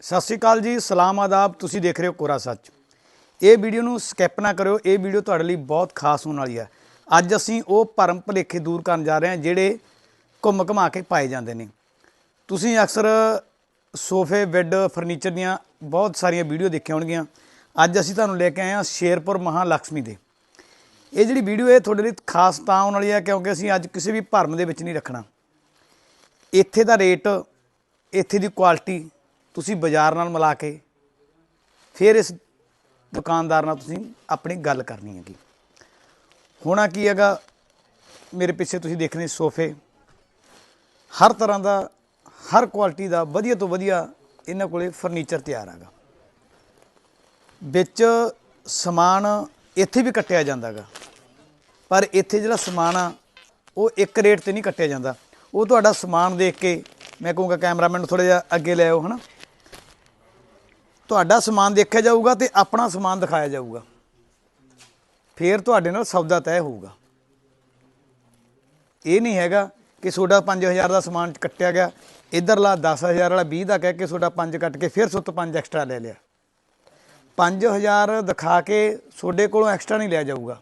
ਸਤਿ ਸ਼੍ਰੀ ਅਕਾਲ ਜੀ, ਸਲਾਮ ਆਦਾਬ, ਤੁਸੀਂ ਦੇਖ ਰਹੇ ਹੋ ਕੋਰਾ ਸੱਚ। ਇਹ ਵੀਡੀਓ ਨੂੰ ਸਕਿਪ ਨਾ ਕਰਿਓ, ਇਹ ਵੀਡੀਓ ਤੁਹਾਡੇ ਲਈ ਬਹੁਤ ਖਾਸ ਹੋਣ ਵਾਲੀ ਹੈ। ਅੱਜ ਅਸੀਂ ਉਹ ਭਰਮ ਭੁਲੇਖੇ ਦੂਰ ਕਰਨ ਜਾ ਰਹੇ ਹਾਂ ਜਿਹੜੇ ਘੁੰਮ ਘਮਾ ਕੇ ਪਾਏ ਜਾਂਦੇ ਨੇ। ਤੁਸੀਂ ਅਕਸਰ ਸੋਫੇ, ਬੈੱਡ, ਫਰਨੀਚਰ ਦੀਆਂ ਬਹੁਤ ਸਾਰੀਆਂ ਵੀਡੀਓ ਦੇਖੀਆਂ ਹੋਣਗੀਆਂ। ਅੱਜ ਅਸੀਂ ਤੁਹਾਨੂੰ ਲੈ ਕੇ ਆਏ ਹਾਂ ਸ਼ੇਰਪੁਰ ਮਹਾਲక్ష్ਮੀ ਦੇ। ਇਹ ਜਿਹੜੀ ਵੀਡੀਓ ਇਹ ਤੁਹਾਡੇ ਲਈ ਖਾਸ ਤਾਂ ਹੋਣ ਵਾਲੀ ਹੈ ਕਿਉਂਕਿ ਅਸੀਂ ਅੱਜ ਕਿਸੇ ਵੀ ਭਰਮ ਦੇ ਵਿੱਚ ਨਹੀਂ ਰੱਖਣਾ। ਇੱਥੇ ਦਾ ਰੇਟ, ਇੱਥੇ ਦੀ ਕੁਆਲਿਟੀ ਤੁਸੀਂ ਬਾਜ਼ਾਰ ਨਾਲ ਮਿਲਾ ਕੇ ਫਿਰ ਇਸ ਦੁਕਾਨਦਾਰ ਨਾਲ ਤੁਸੀਂ ਆਪਣੀ ਗੱਲ ਕਰਨੀ ਹੈਗੀ। ਹੋਣਾ ਕੀ ਹੈਗਾ, ਮੇਰੇ ਪਿੱਛੇ ਤੁਸੀਂ ਦੇਖ ਰਹੇ ਸੋਫੇ। ਹਰ ਤਰ੍ਹਾਂ ਦਾ, ਹਰ ਕੁਆਲਿਟੀ ਦਾ ਵਧੀਆ ਤੋਂ ਵਧੀਆ ਇਹਨਾਂ ਕੋਲੇ ਫਰਨੀਚਰ ਤਿਆਰ ਹੈਗਾ। ਵਿੱਚ ਸਮਾਨ ਇੱਥੇ ਵੀ ਕੱਟਿਆ ਜਾਂਦਾਗਾ ਪਰ ਇੱਥੇ ਜਿਹੜਾ ਸਮਾਨ ਆ, ਉਹ ਇੱਕ ਰੇਟ ਤੇ ਨਹੀਂ ਕੱਟਿਆ ਜਾਂਦਾ। ਉਹ ਤੁਹਾਡਾ ਸਮਾਨ ਦੇਖ ਕੇ, ਮੈਂ ਕਹੂੰਗਾ ਕੈਮਰਾਮੈਨ ਨੂੰ ਥੋੜਾ ਜਿਹਾ ਅੱਗੇ ਲੈ ਆਓ, ਹਨਾ? ਤੁਹਾਡਾ ਸਮਾਨ ਦੇਖਿਆ ਜਾਊਗਾ ਤੇ ਆਪਣਾ ਸਮਾਨ ਦਿਖਾਇਆ ਜਾਊਗਾ। ਫੇਰ ਤੁਹਾਡੇ ਨਾਲ ਸੌਦਾ ਤੈਅ ਹੋਊਗਾ। ਇਹ ਨਹੀਂ ਹੈਗਾ ਕਿ ਤੁਹਾਡਾ 5000 ਦਾ ਸਮਾਨ ਕੱਟਿਆ ਗਿਆ ਇਧਰਲਾ 10000 ਵਾਲਾ 20 ਦਾ ਕਹਿ ਕੇ ਤੁਹਾਡਾ 5 ਕੱਟ ਕੇ ਫਿਰ ਸੁੱਤ 5 ਐਕਸਟਰਾ ਲੈ ਲਿਆ। 5000 ਦਿਖਾ ਕੇ ਤੁਹਾਡੇ ਕੋਲੋਂ ਐਕਸਟਰਾ ਨਹੀਂ ਲਿਆ ਜਾਊਗਾ।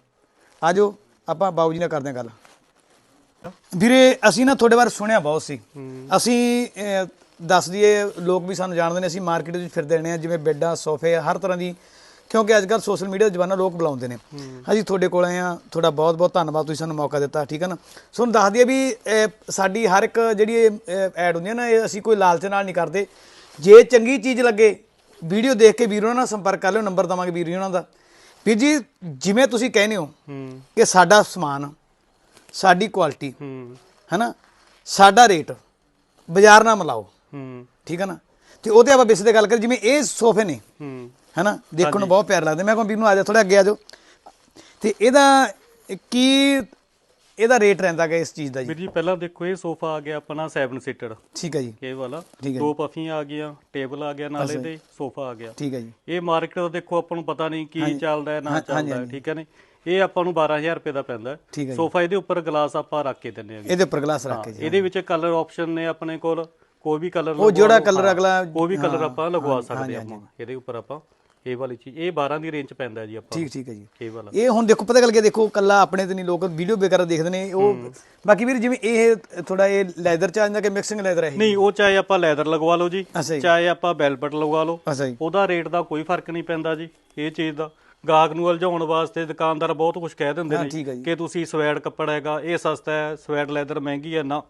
ਆਜੋ ਆਪਾਂ ਬਾਊ ਜੀ ਨਾਲ ਕਰਦੇ ਹਾਂ ਗੱਲ। ਵੀਰੇ ਅਸੀਂ ਨਾ ਤੁਹਾਡੇ ਬਾਰੇ ਸੁਣਿਆ ਬਹੁਤ ਸੀ। ਅਸੀਂ ਦੱਸ ਦਈਏ ਲੋਕ ਵੀ ਸਾਨੂੰ ਜਾਣਦੇ ਨੇ ਅਸੀਂ ਮਾਰਕੀਟ ਵਿੱਚ ਫਿਰਦੇ ਰਹਿੰਦੇ ਆ ਜਿਵੇਂ ਬੈੱਡਾਂ ਸੋਫੇ ਹਰ ਤਰ੍ਹਾਂ ਦੀ। ਕਿਉਂਕਿ ਅੱਜ ਕੱਲ੍ਹ ਸੋਸ਼ਲ ਮੀਡੀਆ ਜਵਾਨਾ ਲੋਕ ਬੁਲਾਉਂਦੇ ਨੇ। ਅਸੀਂ ਤੁਹਾਡੇ ਕੋਲ ਆਏ ਆ ਤੁਹਾਡਾ ਬਹੁਤ ਬਹੁਤ ਧੰਨਵਾਦ ਤੁਸੀਂ ਸਾਨੂੰ ਮੌਕਾ ਦਿੱਤਾ ਠੀਕ ਹੈ ਨਾ? ਤੁਹਾਨੂੰ ਦੱਸ ਦਈਏ ਵੀ ਸਾਡੀ ਹਰ ਇੱਕ ਜਿਹੜੀ ਐਡ ਹੁੰਦੀ ਹੈ ਨਾ ਇਹ ਅਸੀਂ ਕੋਈ ਲਾਲਚ ਨਾਲ ਨਹੀਂ ਕਰਦੇ। ਜੇ ਚੰਗੀ ਚੀਜ਼ ਲੱਗੇ ਵੀਡੀਓ ਦੇਖ ਕੇ ਵੀਰ ਉਹਨਾਂ ਨਾਲ ਸੰਪਰਕ ਕਰ ਲਿਓ ਨੰਬਰ ਦਵਾਂਗੇ ਵੀਰ ਉਹਨਾਂ ਦਾ। ਵੀਰ ਜੀ ਜਿਵੇਂ ਤੁਸੀਂ ਕਹਿੰਦੇ ਹੋ ਕਿ ਸਾਡਾ ਸਮਾਨ ਸਾਡੀ ਕੁਆਲਿਟੀ ਹੂੰ। ਹੈਨਾ ਸਾਡਾ ਰੇਟ ਬਾਜ਼ਾਰ ਨਾਲ ਮਿਲਾਓ। ਹੂੰ ਠੀਕ ਹੈ ਨਾ? ਤੇ ਉਹਦੇ ਆਪਾਂ ਬੇਸ ਤੇ ਗੱਲ ਕਰ ਜਿਵੇਂ ਇਹ ਸੋਫੇ ਨੇ ਹੂੰ। ਹੈਨਾ? ਦੇਖਣ ਨੂੰ ਬਹੁਤ ਪਿਆਰੇ ਲੱਗਦੇ। ਮੈਂ ਕਹਾਂ ਵੀਰ ਨੂੰ ਆ ਜਾ ਥੋੜਾ ਅੱਗੇ ਆ ਜਾਓ। ਤੇ ਇਹਦਾ ਕੀ ਇਹਦਾ ਰੇਟ ਰਹਿੰਦਾ ਹੈ ਇਸ ਚੀਜ਼ ਦਾ ਜੀ? ਵੀਰ ਜੀ ਪਹਿਲਾਂ ਦੇਖੋ ਇਹ ਸੋਫਾ ਆ ਗਿਆ ਆਪਣਾ 7 ਸੀਟਰ ਠੀਕ ਹੈ ਜੀ। ਇਹ ਵਾਲਾ। ਦੋ ਪਫੀਆਂ ਆ ਗਈਆਂ ਟੇਬਲ ਆ ਗਿਆ ਨਾਲੇ ਦੇ ਸੋਫਾ ਆ ਗਿਆ। ਠੀਕ ਹੈ ਜੀ। ਇਹ ਮਾਰਕੀਟ ਦਾ ਦੇਖੋ ਆਪਾਂ ਨੂੰ ਪਤਾ ਨਹੀਂ ਕੀ ਚੱਲਦਾ ਹੈ ਨਾ ਚੱਲਦਾ। ਠੀਕ ਹੈ ਨੇ ਇਹ ਆਪਾਂ ਨੂੰ 12000 ਰੁਪਏ ਦਾ ਪੈਂਦਾ। ਸੋਫਾ ਇਹਦੇ ਉੱਪਰ ਗਲਾਸ ਆਪਾਂ ਰੱਖ ਕੇ ਦਿੰਦੇ ਆਂਗੇ ਇਹਦੇ ਉੱਪਰ ਗਲਾਸ ਰੱਖ ਕੇ ਜੀ ਇਹਦੇ ਵਿੱਚ ਕਲਰ ਆਪਸ਼ਨ ਨੇ ਆਪਣੇ ਕੋਲ। ਕੋਈ ਵੀ ਕਲਰ ਉਹ ਜਿਹੜਾ colour ਅਗਲਾ- ਕੋਈ ਵੀ ਕਲਰ ਆਪਾਂ ਲਗਵਾ ਸਕਦੇ ਆਪਾਂ ਇਹਦੇ ਉੱਪਰ ਆਪਾਂ ਇਹ ਵਾਲੀ ਚੀਜ਼ ਇਹ 12 ਦੀ ਰੇਂਜ ਚ ਪੈਂਦਾ ਜੀ ਆਪਾਂ। ਠੀਕ ਠੀਕ ਹੈ ਜੀ। ਇਹ ਵਾਲਾ। ਇਹ ਹੁਣ ਦੇਖੋ ਪਤਾ ਗੱਲ ਕੀ ਦੇਖੋ ਕੱਲਾ ਆਪਣੇ ਤੇ ਨਹੀਂ ਲੋਕ ਵੀਡੀਓ ਵਗੈਰਾ ਦੇਖਦੇ ਨੇ ਉਹ ਬਾਕੀ ਵੀਰ ਜਿਵੇਂ ਇਹ ਥੋੜਾ ਇਹ ਲੈਦਰ ਚ ਆ ਜਾਂਦਾ ਕਿ ਮਿਕਸਿੰਗ ਲੈਦਰ ਹੈ ਨਹੀਂ ਉਹ ਚਾਹੇ ਆਪਾਂ ਲੈਦਰ ਲਗਵਾ ਲਓ ਜੀ ਚਾਹੇ ਆਪਾਂ ਬੈਲਬਟ ਲਗਵਾ ਲਓ ਉਹਦਾ ਰੇਟ ਦਾ ਕੋਈ ਫ਼ਰਕ ਨਹੀਂ ਪੈਂਦਾ ਜੀ ਇਹ ਚੀਜ਼ ਦਾ। ਗਾਹਕ ਨੂੰ ਉਲਝਾਉਣ ਵਾਸਤੇ ਦੁਕਾਨਦਾਰ ਬਹੁਤ ਕੁਝ ਕਹਿ ਦਿੰਦੇ ਨੇ। ਕਿ ਤੁਸੀਂ ਸਵੈਡ ਕੱਪੜਾ ਹੈਗਾ ਇਹ ਸਸਤਾ ਹੈ ਸਵੈਡ ਲੈਦਰ ਮਹਿੰਗੀ ਹੈ ਨਾ।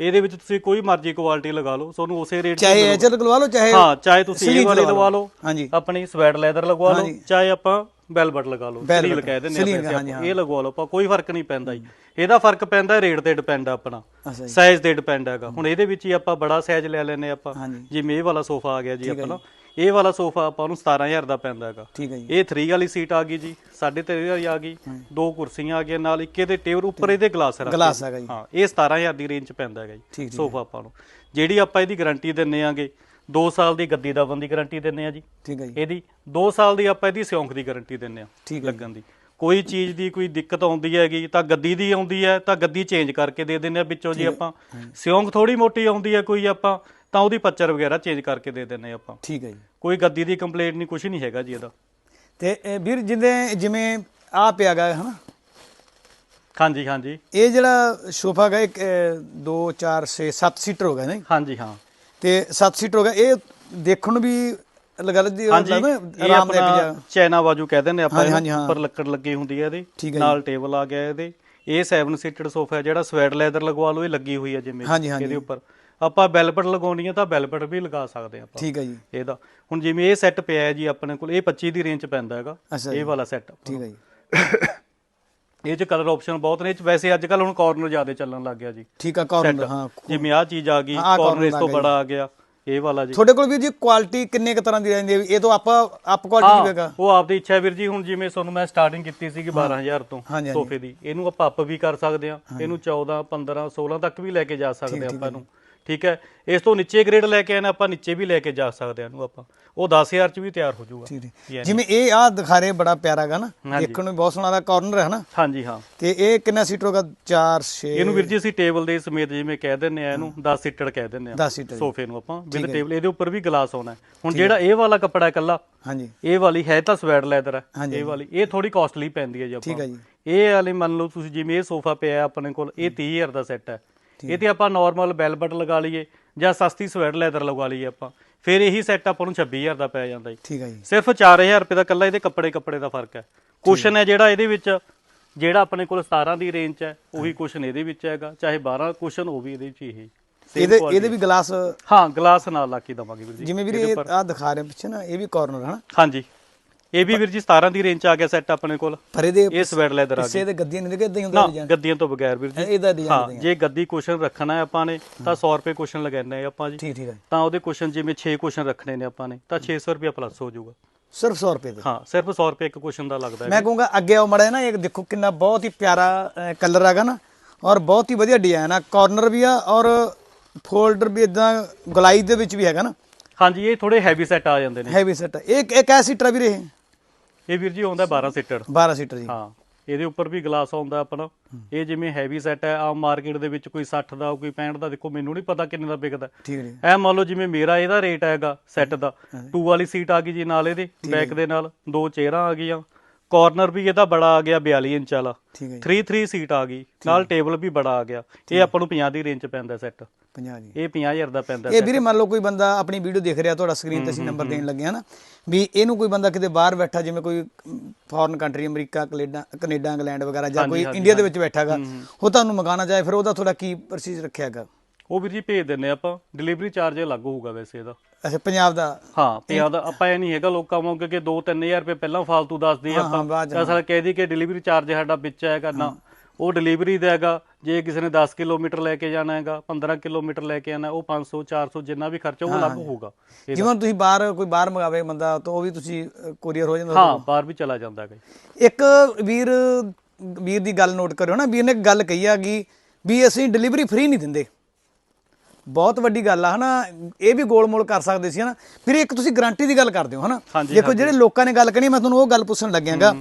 ਇਹਦੇ ਵਿੱਚ ਤੁਸੀਂ ਕੋਈ ਮਰਜ਼ੀ ਕੁਆਲਿਟੀ ਲਗਾ ਲਓ ਤੁਹਾਨੂੰ ਉਸੇ ਰੇਟ ਚਾਹੇ ਐਚਰ ਲਗਵਾ ਲਓ ਚਾਹੇ ਹਾਂ ਚਾਹੇ ਤੁਸੀਂ ਇਹ ਵਾਲੀ ਲਵਾ ਲਓ। ਹਾਂਜੀ। ਆਪਣੀ ਸਵੈਡ ਲੈਦਰ ਲਗਵਾ ਲਓ। ਚਾਹੇ ਆਪਾਂ ਬੈਲਬਟ ਲਗਾ ਲਓ ਸਲੀਲ ਕਹਿ ਦਿੰਦੇ ਆ ਇਹ ਲਗਵਾ ਲਓ ਆਪਾਂ ਕੋਈ ਫ਼ਰਕ ਨਹੀਂ ਪੈਂਦਾ ਜੀ। ਇਹਦਾ ਫ਼ਰਕ ਪੈਂਦਾ ਰੇਟ ਤੇ ਡਿਪੈਂਡ ਆਪਣਾ ਸਾਈਜ਼ ਤੇ ਡਿਪੈਂਡ ਹੈਗਾ। ਹੁਣ ਇਹਦੇ ਵਿੱਚ ਹੀ ਆਪਾਂ ਬੜਾ ਸਾਈਜ਼ ਲੈ ਲੈਨੇ ਆਪਾਂ। ਜਿਵੇਂ ਇਹ ਵਾਲਾ ਸੋਫਾ ਆ ਗਿਆ ਜੀ ਆਪਣਾ। ਇਹ ਵਾਲਾ ਸੋਫਾ ਆਪਾਂ ਨੂੰ 17000 ਦਾ ਪੈਂਦਾ ਹੈਗਾ। ਠੀਕ ਹੈ ਜੀ। ਇਹ 3 ਵਾਲੀ ਸੀਟ ਆ ਗਈ ਜੀ 3.5 ਵਾਲੀ ਆ ਗਈ ਦੋ ਕੁਰਸੀਆਂ ਆ ਗਈਆਂ ਨਾਲ ਇੱਕ ਇਹਦੇ ਟੇਬਲ ਉੱਪਰ ਇਹਦੇ ਗਲਾਸ ਰੱਖ ਗਲਾਸ ਹੈਗਾ ਜੀ। ਹਾਂ ਇਹ 17000 ਦੀ ਰੇਂਜ ਚ ਪੈਂਦਾ ਹੈਗਾ ਜੀ ਸੋਫਾ ਆਪਾਂ ਨੂੰ। ਜਿਹੜੀ ਆਪਾਂ ਇਹਦੀ ਗਾਰੰਟੀ ਦਿੰਨੇ ਆਂਗੇ 2 ਸਾਲ ਦੀ ਗੱਦੀ ਦਾਵਨ ਦੀ ਗਾਰੰਟੀ ਦਿੰਨੇ ਆ ਜੀ। ਠੀਕ ਹੈ ਜੀ। ਇਹਦੀ 2 ਸਾਲ ਦੀ ਆਪਾਂ ਇਹਦੀ ਸਿਉਂਖ ਦੀ ਗਾਰੰਟੀ ਦਿੰਨੇ ਆ ਲੱਗਣ ਦੀ। ਕੋਈ ਚੀਜ਼ ਦੀ ਕੋਈ ਦਿੱਕਤ ਆਉਂਦੀ ਹੈਗੀ ਤਾਂ ਗੱਦੀ ਦੀ ਆਉਂਦੀ ਹੈ ਤਾਂ ਗੱਦੀ ਚੇਂਜ ਕਰਕੇ ਦੇ ਦਿੰਨੇ ਆ ਵਿੱਚੋਂ ਜੀ ਆਪਾਂ। ਸਿਉਂਖ ਥੋੜੀ ਮੋਟੀ ਆਉਂਦੀ ਹੈ ਕੋਈ ਆਪਾਂ ਤਾਂ ਉਹਦੀ ਪੱਚਰ ਵਗੈਰਾ ਚੇਂਜ ਕਰਕੇ ਦੇ ਦਿੰਨੇ ਆਪਾਂ। ਠੀਕ ਹੈ ਜੀ। ਕੋਈ ਗੱਦੀ ਦੀ ਕੰਪਲੇਂਟ ਨਹੀਂ ਕੁਝ ਨਹੀਂ ਹੈਗਾ ਜੀ ਇਹਦਾ। ਤੇ ਇਹ ਵੀਰ ਜਿੰਦੇ ਜਿਵੇਂ ਆ ਪਿਆ ਗਾ ਹਨਾ? ਹਾਂਜੀ ਹਾਂਜੀ। ਇਹ ਜਿਹੜਾ ਸੋਫਾ ਹੈਗਾ ਇੱਕ 2 4 6 7 ਸੀਟਰ ਹੋ ਗਿਆ ਨਹੀਂ ਹਾਂਜੀ ਹਾਂ। ਤੇ 7 ਸੀਟਰ ਹੋ ਗਿਆ ਇਹ ਦੇਖਣ ਨੂੰ ਵੀ ਲਗਾ ਹਾਂਜੀ ਲੱਗਦਾ ਆਰਾਮਦਾਇਕ ਆਪਣਾ ਜਿਹਾ। ਚਾਈਨਾ ਬਾਜੂ ਕਹਿੰਦੇ ਨੇ ਆਪਾਂ। ਉੱਪਰ ਲੱਕੜ ਲੱਗੀ ਹੁੰਦੀ ਹੈ ਇਹਦੇ ਨਾਲ ਟੇਬਲ ਆ ਗਿਆ ਇਹਦੇ। ਇਹ 7 ਸੀਟਡ ਸੋਫਾ ਜਿਹੜਾ ਸਵੈਡ ਲੈਦਰ ਲਗਵਾ ਲਓ ਇਹ ਲੱਗੀ ਹੋਈ ਹੈ ਜਿਵੇਂ। ਇਹਦੇ ਉੱਪਰ। ਆਪਾਂ ਬੈਲਬਟ ਲਗਾਉਣੀ ਹੈ ਤਾਂ ਬੈਲਬਟ ਵੀ ਲਗਾ ਸਕਦੇ ਆਪਾਂ। ਠੀਕ ਹੈ ਜੀ। ਇਹਦਾ ਹੁਣ ਜਿਵੇਂ ਇਹ ਸੈੱਟ ਪਿਆ ਹੈ ਜੀ ਆਪਣੇ ਕੋਲ ਇਹ 25 ਦੀ ਰੇਂਜ ਚ ਪੈਂਦਾ ਹੈਗਾ। ਅੱਛਾ ਜੀ। ਇਹ ਵਾਲਾ ਸੈੱਟ ਠੀਕ ਹੈ ਜੀ। ਇਹ ਚ ਕਲਰ ਆਪਸ਼ਨ ਬਹੁਤ ਨੇ। ਇਹ ਚ ਵੈਸੇ ਅੱਜ ਕੱਲ ਹੁਣ ਕਾਰਨਰ ਜ਼ਿਆਦਾ ਚੱਲਣ ਲੱਗ ਗਿਆ ਜੀ। ਠੀਕ ਆ ਕਾਰਨਰ ਹਾਂ। ਜਿਵੇਂ ਆਹ ਚੀਜ਼ ਆ ਗਈ ਹਾਂ, ਆਹ ਕਾਰਨਰ ਇਸ ਤੋਂ ਆ ਗਿਆ ਬੜਾ ਆ ਗਿਆ। ਇਹ ਵਾਲਾ ਜੀ। ਤੁਹਾਡੇ ਕੋਲ ਵੀਰ ਜੀ ਕੁਆਲਿਟੀ ਕਿੰਨੇ ਕ ਤਰ੍ਹਾਂ ਦੀ ਰਹਿੰਦੀ ਹੈ? ਇਹ ਤੋਂ ਆਪਾਂ ਅਪ ਕੁਆਲਿਟੀ ਹਾਂ ਹੋਵੇਗਾ ਉਹ ਆਪਦੀ ਇੱਛਾ ਹੈ ਵੀਰ ਜੀ ਹੁਣ ਜਿਵੇਂ ਤੁਹਾਨੂੰ ਮੈਂ ਸਟਾਰਟਿੰਗ ਕੀਤੀ ਸੀਗੀ 12000 ਤੋਂ ਹਾਂਜੀ, ਹਾਂਜੀ। ਸੋਫੇ ਦੀ। ਇਹਨੂੰ ਆਪਾਂ ਅਪ ਵੀ ਕਰ ਸਕਦੇ ਆ ਇਹਨੂੰ 14 15 16 ਤੱਕ ਵੀ ਲੈ ਕੇ ਜਾ ਸਕਦੇ ਆ ਆਪਾਂ ਨੂੰ। ਠੀਕ ਹੈ? ਇਸ ਤੋਂ ਨੀਚੇ ਗ੍ਰੇਡ ਲੈ ਕੇ ਆਣਾ ਆਪਾਂ ਨੀਚੇ ਵੀ ਲੈ ਕੇ ਜਾ ਸਕਦੇ ਹਾਂ ਇਹਨੂੰ ਆਪਾਂ। ਉਹ 10000 ਚ ਵੀ ਤਿਆਰ ਹੋ ਜਾਊਗਾ। ਜਿਵੇਂ ਇਹ ਆ ਦਿਖਾ ਰਹੇ ਬੜਾ ਪਿਆਰਾ ਹੈਗਾ ਨਾ। ਦੇਖਣ ਨੂੰ ਬਹੁਤ ਸੋਹਣਾ ਦਾ ਕਾਰਨਰ ਹੈ ਨਾ ਹਾਂਜੀ ਹਾਂ। ਤੇ ਇਹ ਕਿੰਨਾ ਸੀਟਰ ਹੋਗਾ 4 6 ਇਹਨੂੰ ਵੀਰ ਜੀ ਅਸੀਂ ਟੇਬਲ ਦੇ ਸਮੇਤ ਜਿਵੇਂ ਕਹਿ ਦਿੰਦੇ ਆ ਇਹਨੂੰ 10 ਸੀਟਡ ਕਹਿ ਦਿੰਦੇ ਆ 10 ਸੀਟਰ ਸੋਫੇ ਨੂੰ ਆਪਾਂ ਵਿਦ ਟੇਬਲ ਇਹਦੇ ਉੱਪਰ ਵੀ ਗਲਾਸ ਆਉਣਾ। ਹੁਣ ਜਿਹੜਾ ਇਹ ਵਾਲਾ ਕੱਪੜਾ ਇਕੱਲਾ ਹਾਂਜੀ। ਇਹ ਵਾਲੀ ਹੈ ਤਾਂ ਸਵੈਡ ਲੈਦਰ ਹੈ। ਇਹ ਵਾਲੀ ਇਹ ਥੋੜੀ ਕਾਸਟਲੀ ਪੈਂਦੀ ਹੈ ਜੀ ਆਪਾਂ ਠੀਕ ਹੈ ਜੀ। ਇਹ ਵਾਲੇ ਮੰਨ ਲਓ ਤੁਸੀਂ ਜਿਵੇਂ ਇਹ ਸੋਫਾ ਪਿਆ ਆਪਣੇ ਕੋਲ ਇਹ 30000 ਦਾ ਸੈੱਟ ਹੈ। ਇਹ ਤੇ ਆਪਾਂ ਨਾਰਮਲ ਬੈਲਬਟ ਲਗਾ ਲਈਏ ਜਾਂ ਸਸਤੀ ਸਵੈਡ ਲੈਦਰ ਲਗਾ ਲਈਏ ਆਪਾਂ। ਫਿਰ ਇਹੀ ਸੈੱਟ ਆਪਾਂ ਨੂੰ 26000 ਦਾ ਪੈ ਜਾਂਦਾ ਜੀ। ਠੀਕ ਹੈ ਜੀ। ਸਿਰਫ 4000 ਰੁਪਏ ਦਾ ਕੱਲਾ ਇਹਦੇ ਕੱਪੜੇ ਕੱਪੜੇ ਦਾ ਫ਼ਰਕ ਹੈ। ਕੁਸ਼ਨ ਹੈ ਜਿਹੜਾ ਇਹਦੇ ਵਿੱਚ ਜਿਹੜਾ ਆਪਣੇ ਕੋਲ 17 ਦੀ ਰੇਂਜ ਹੈ ਉਹੀ ਕੁਸ਼ਨ ਇਹਦੇ ਵਿੱਚ ਹੈਗਾ। ਚਾਹੇ 12 ਕੁਸ਼ਨ ਉਹ ਵੀ ਇਹਦੇ ਵਿੱਚ ਹੀ ਇਹਦੇ ਇਹਦੇ ਵੀ ਗਲਾਸ ਹਾਂ ਗਲਾਸ ਨਾਲ ਲਾ ਕੇ ਦਵਾਂਗੇ ਵੀਰ ਜੀ ਜਿਵੇਂ ਵੀਰੇ ਇਹ ਆ ਦਿਖਾ ਰਹੇ ਪਿੱਛੇ ਨਾ ਇਹ ਵੀ ਕਾਰਨਰ ਹੈ ਨਾ? ਹਾਂਜੀ। ਇਹ ਵੀ ਵੀਰ ਜੀ 17 ਦੀ ਰੇਂਜ 'ਚ ਆ ਗਿਆ ਸੈੱਟ ਆਪਣੇ ਕੋਲ। ਪਰ ਇਹਦੇ ਇਹ ਸਵੈਡ ਲੈਦਰ ਆ ਗਿਆ ਦੇ ਗੱਦੀਆਂ ਨਹੀਂ ਦਿਖੇ ਇਦਾਂ ਹੀ ਹੁੰਦਾ ਨਾ ਗੱਦੀਆਂ ਤੋਂ ਬਗੈਰ ਵੀਰ ਜੀ। ਇਹਦਾ ਡਿਜ਼ਾਈਨ ਹਾਂ ਜੇ ਗੱਦੀ ਕੁਸ਼ਨ ਰੱਖਣਾ ਹੈ ਆਪਾਂ ਨੇ ਤਾਂ 100 ਰੁਪਏ ਕੁਸ਼ਨ ਲਗਾਉਣੇ ਆ ਆਪਾਂ ਜੀ। ਠੀਕ ਠੀਕ ਤਾਂ ਉਹਦੇ ਕੁਸ਼ਨ ਜਿਵੇਂ 6 ਕੁਸ਼ਨ ਰੱਖਣੇ ਨੇ ਆਪਾਂ ਨੇ ਤਾਂ 600 ਰੁਪਏ ਪਲੱਸ ਹੋ ਜਾਊਗਾ। ਸਿਰਫ 100 ਰੁਪਏ ਦੇ? ਹਾਂ ਸਿਰਫ 100 ਰੁਪਏ ਇੱਕ ਕੁਸ਼ਨ ਦਾ ਲੱਗਦਾ ਹੈ ਮੈਂ ਕਹੂੰਗਾ ਅੱਗੇ ਆਓ ਮੜਾ ਨਾ ਇਹ ਦੇਖੋ ਕਿੰਨਾ ਬਹੁਤ ਹੀ ਪਿਆਰਾ ਕਲਰ ਹੈਗਾ ਨਾ ਔਰ ਬਹੁਤ ਹੀ ਵਧੀਆ ਡਿਜ਼ਾਈਨ ਆ। ਕਾਰਨਰ ਵੀ ਆ ਔਰ ਫੋਲਡਰ ਵੀ ਇਦਾਂ ਗਲਾਈ ਦੇ ਵਿੱਚ ਵੀ ਹੈਗਾ ਨਾ। ਹਾਂਜੀ ਇਹ ਥੋੜੇ ਹੈਵੀ ਸੈੱਟ ਆ ਜਾਂਦੇ ਨੇ। ਹੈਵੀ ਸੈਟ ਇਹ ਇਹ ਕੈ ਸੀਟਰ ਵੀਰੇ ਇਹ? ਇਹ ਵੀਰ ਜੀ ਆਉਂਦਾ 12 ਸੀਟਰ। 12 ਸੀਟਰ ਜੀ। ਹਾਂ ਇਹਦੇ ਉੱਪਰ ਵੀ ਗਲਾਸ ਆਉਂਦਾ ਆਪਣਾ। ਇਹ ਜਿਵੇਂ ਹੈਵੀ ਸੈੱਟ ਹੈ ਆਮ ਮਾਰਕੀਟ ਦੇ ਵਿੱਚ ਕੋਈ 60 ਦਾ ਕੋਈ 65 ਦਾ ਦੇਖੋ ਮੈਨੂੰ ਨਹੀਂ ਪਤਾ ਕਿੰਨੇ ਦਾ ਵਿਕਦਾ। ਠੀਕ ਹੈ ਜੀ। ਐ ਮੰਨ ਲਓ ਜਿਵੇਂ ਮੇਰਾ ਇਹਦਾ ਰੇਟ ਹੈਗਾ ਸੈੱਟ ਦਾ। 2 ਵਾਲੀ ਸੀਟ ਆ ਗਈ ਜੀ ਨਾਲ ਇਹਦੇ ਬੈਕ ਦੇ ਨਾਲ ਦੋ ਚੇਅਰਾਂ ਆ ਗਈਆਂ। ਕਾਰਨਰ ਵੀ ਇਹਦਾ ਬੜਾ ਆ ਗਿਆ 42 ਇੰਚ ਵਾਲਾ। ਠੀਕ ਹੈ ਜੀ। 3 3 ਸੀਟ ਆ ਗਈ। ਨਾਲ ਟੇਬਲ ਵੀ ਬੜਾ ਆ ਗਿਆ। ਇਹ ਆਪਾਂ ਨੂੰ 50 ਦੀ ਰੇਂਜ ਚ ਪੈਂਦਾ ਸੈੱਟ 50 ਜੀ ਇਹ 50000 ਦਾ ਪੈਂਦਾ ਇਹ ਵੀਰੇ ਮੰਨ ਲਓ ਕੋਈ ਬੰਦਾ ਆਪਣੀ ਵੀਡੀਓ ਦੇਖ ਰਿਹਾ ਤੁਹਾਡਾ ਸਕਰੀਨ ਤੇ ਅਸੀਂ ਨੰਬਰ ਦੇਣ ਲੱਗੇ ਹਾਂ ਨਾ ਵੀ ਇਹਨੂੰ ਕੋਈ ਬੰਦਾ ਕਿਤੇ ਬਾਹਰ ਬੈਠਾ ਜਿਵੇਂ ਕੋਈ foreign country America Canada Canada England ਵਗੈਰਾ ਜਾਂ ਕੋਈ ਇੰਡੀਆ ਦੇ ਵਿੱਚ ਬੈਠਾਗਾ ਉਹ ਤੁਹਾਨੂੰ ਮੰਗਾਉਣਾ ਚਾਹੇ ਫਿਰ ਉਹਦਾ ਤੁਹਾਡਾ ਕੀ ਪ੍ਰੋਸੀਜਰ ਰੱਖਿਆਗਾ ਉਹ ਵੀਰ ਜੀ ਭੇਜ ਦਿੰਨੇ ਆਪਾਂ। ਡਿਲੀਵਰੀ ਚਾਰਜ ਅਲੱਗ ਹੋਊਗਾ ਵੈਸੇ ਇਹਦਾ। ਅੱਛਾ ਪੰਜਾਬ ਦਾ? ਹਾਂ ਪਿਆ ਦਾ। ਆਪਾਂ ਇਹ ਨਹੀਂ ਹੈਗਾ ਲੋਕਾਂ ਵਾਂਗ ਕਿ 2-3000 ਰੁਪਏ ਪਹਿਲਾਂ ਫਾਲਤੂ ਦੱਸਦੇ ਆਪਾਂ। ਤਾਂ ਅਸਲ ਕਹਿ ਦੀ ਕਿ ਡਿਲੀਵਰੀ ਚਾਰਜ ਸਾਡਾ ਵਿੱਚ ਆਏਗਾ ਨਾ ਉਹ ਡਿਲੀਵਰੀ ਦਾ ਹੈਗਾ। ਜੇ ਕਿਸੇ ਨੇ 10 ਕਿਲੋਮੀਟਰ ਲੈ ਕੇ ਜਾਣਾ ਹੈਗਾ 15 ਕਿਲੋਮੀਟਰ ਲੈ ਕੇ ਆਣਾ ਉਹ 500 400 ਜਿੰਨਾ ਵੀ ਖਰਚਾ ਉਹ ਅਲੱਗ ਹੋਊਗਾ। ਜਿਵੇਂ ਤੁਸੀਂ ਬਾਹਰ ਕੋਈ ਬਾਹਰ ਮੰਗਾਵੇ ਬੰਦਾ ਤਾਂ ਉਹ ਵੀ ਤੁਸੀਂ ਕੋਰੀਅਰ ਹੋ ਜਾਂਦਾ ਹਾਂ ਬਾਹਰ ਵੀ ਚਲਾ ਜਾਂਦਾ ਹੈਗਾ। ਇੱਕ ਵੀਰ ਵੀਰ ਦੀ ਗੱਲ ਨੋਟ ਕਰਿਓ ਨਾ। ਵੀਰ ਨੇ ਇੱਕ ਗੱਲ ਕਹੀ ਆ ਕਿ ਵੀ ਅਸੀਂ ਡਿਲੀਵਰੀ ਫ੍ਰੀ ਨਹੀਂ ਦਿੰਦੇ। ਬਹੁਤ ਵੱਡੀ ਗੱਲ ਆ ਹਨਾ? ਇਹ ਵੀ ਗੋਲਮੋਲ ਕਰ ਸਕਦੇ ਸੀ ਹਨਾ? ਫਿਰ ਇੱਕ ਤੁਸੀਂ ਗਾਰੰਟੀ ਦੀ ਗੱਲ ਕਰਦੇ ਹੋ ਹਨਾ? ਦੇਖੋ ਜਿਹੜੇ ਲੋਕਾਂ ਨੇ ਗੱਲ ਕਰੀ ਮੈਂ ਤੁਹਾਨੂੰ ਉਹ ਗੱਲ ਪੁੱਛਣ ਲੱਗਿਆਗਾ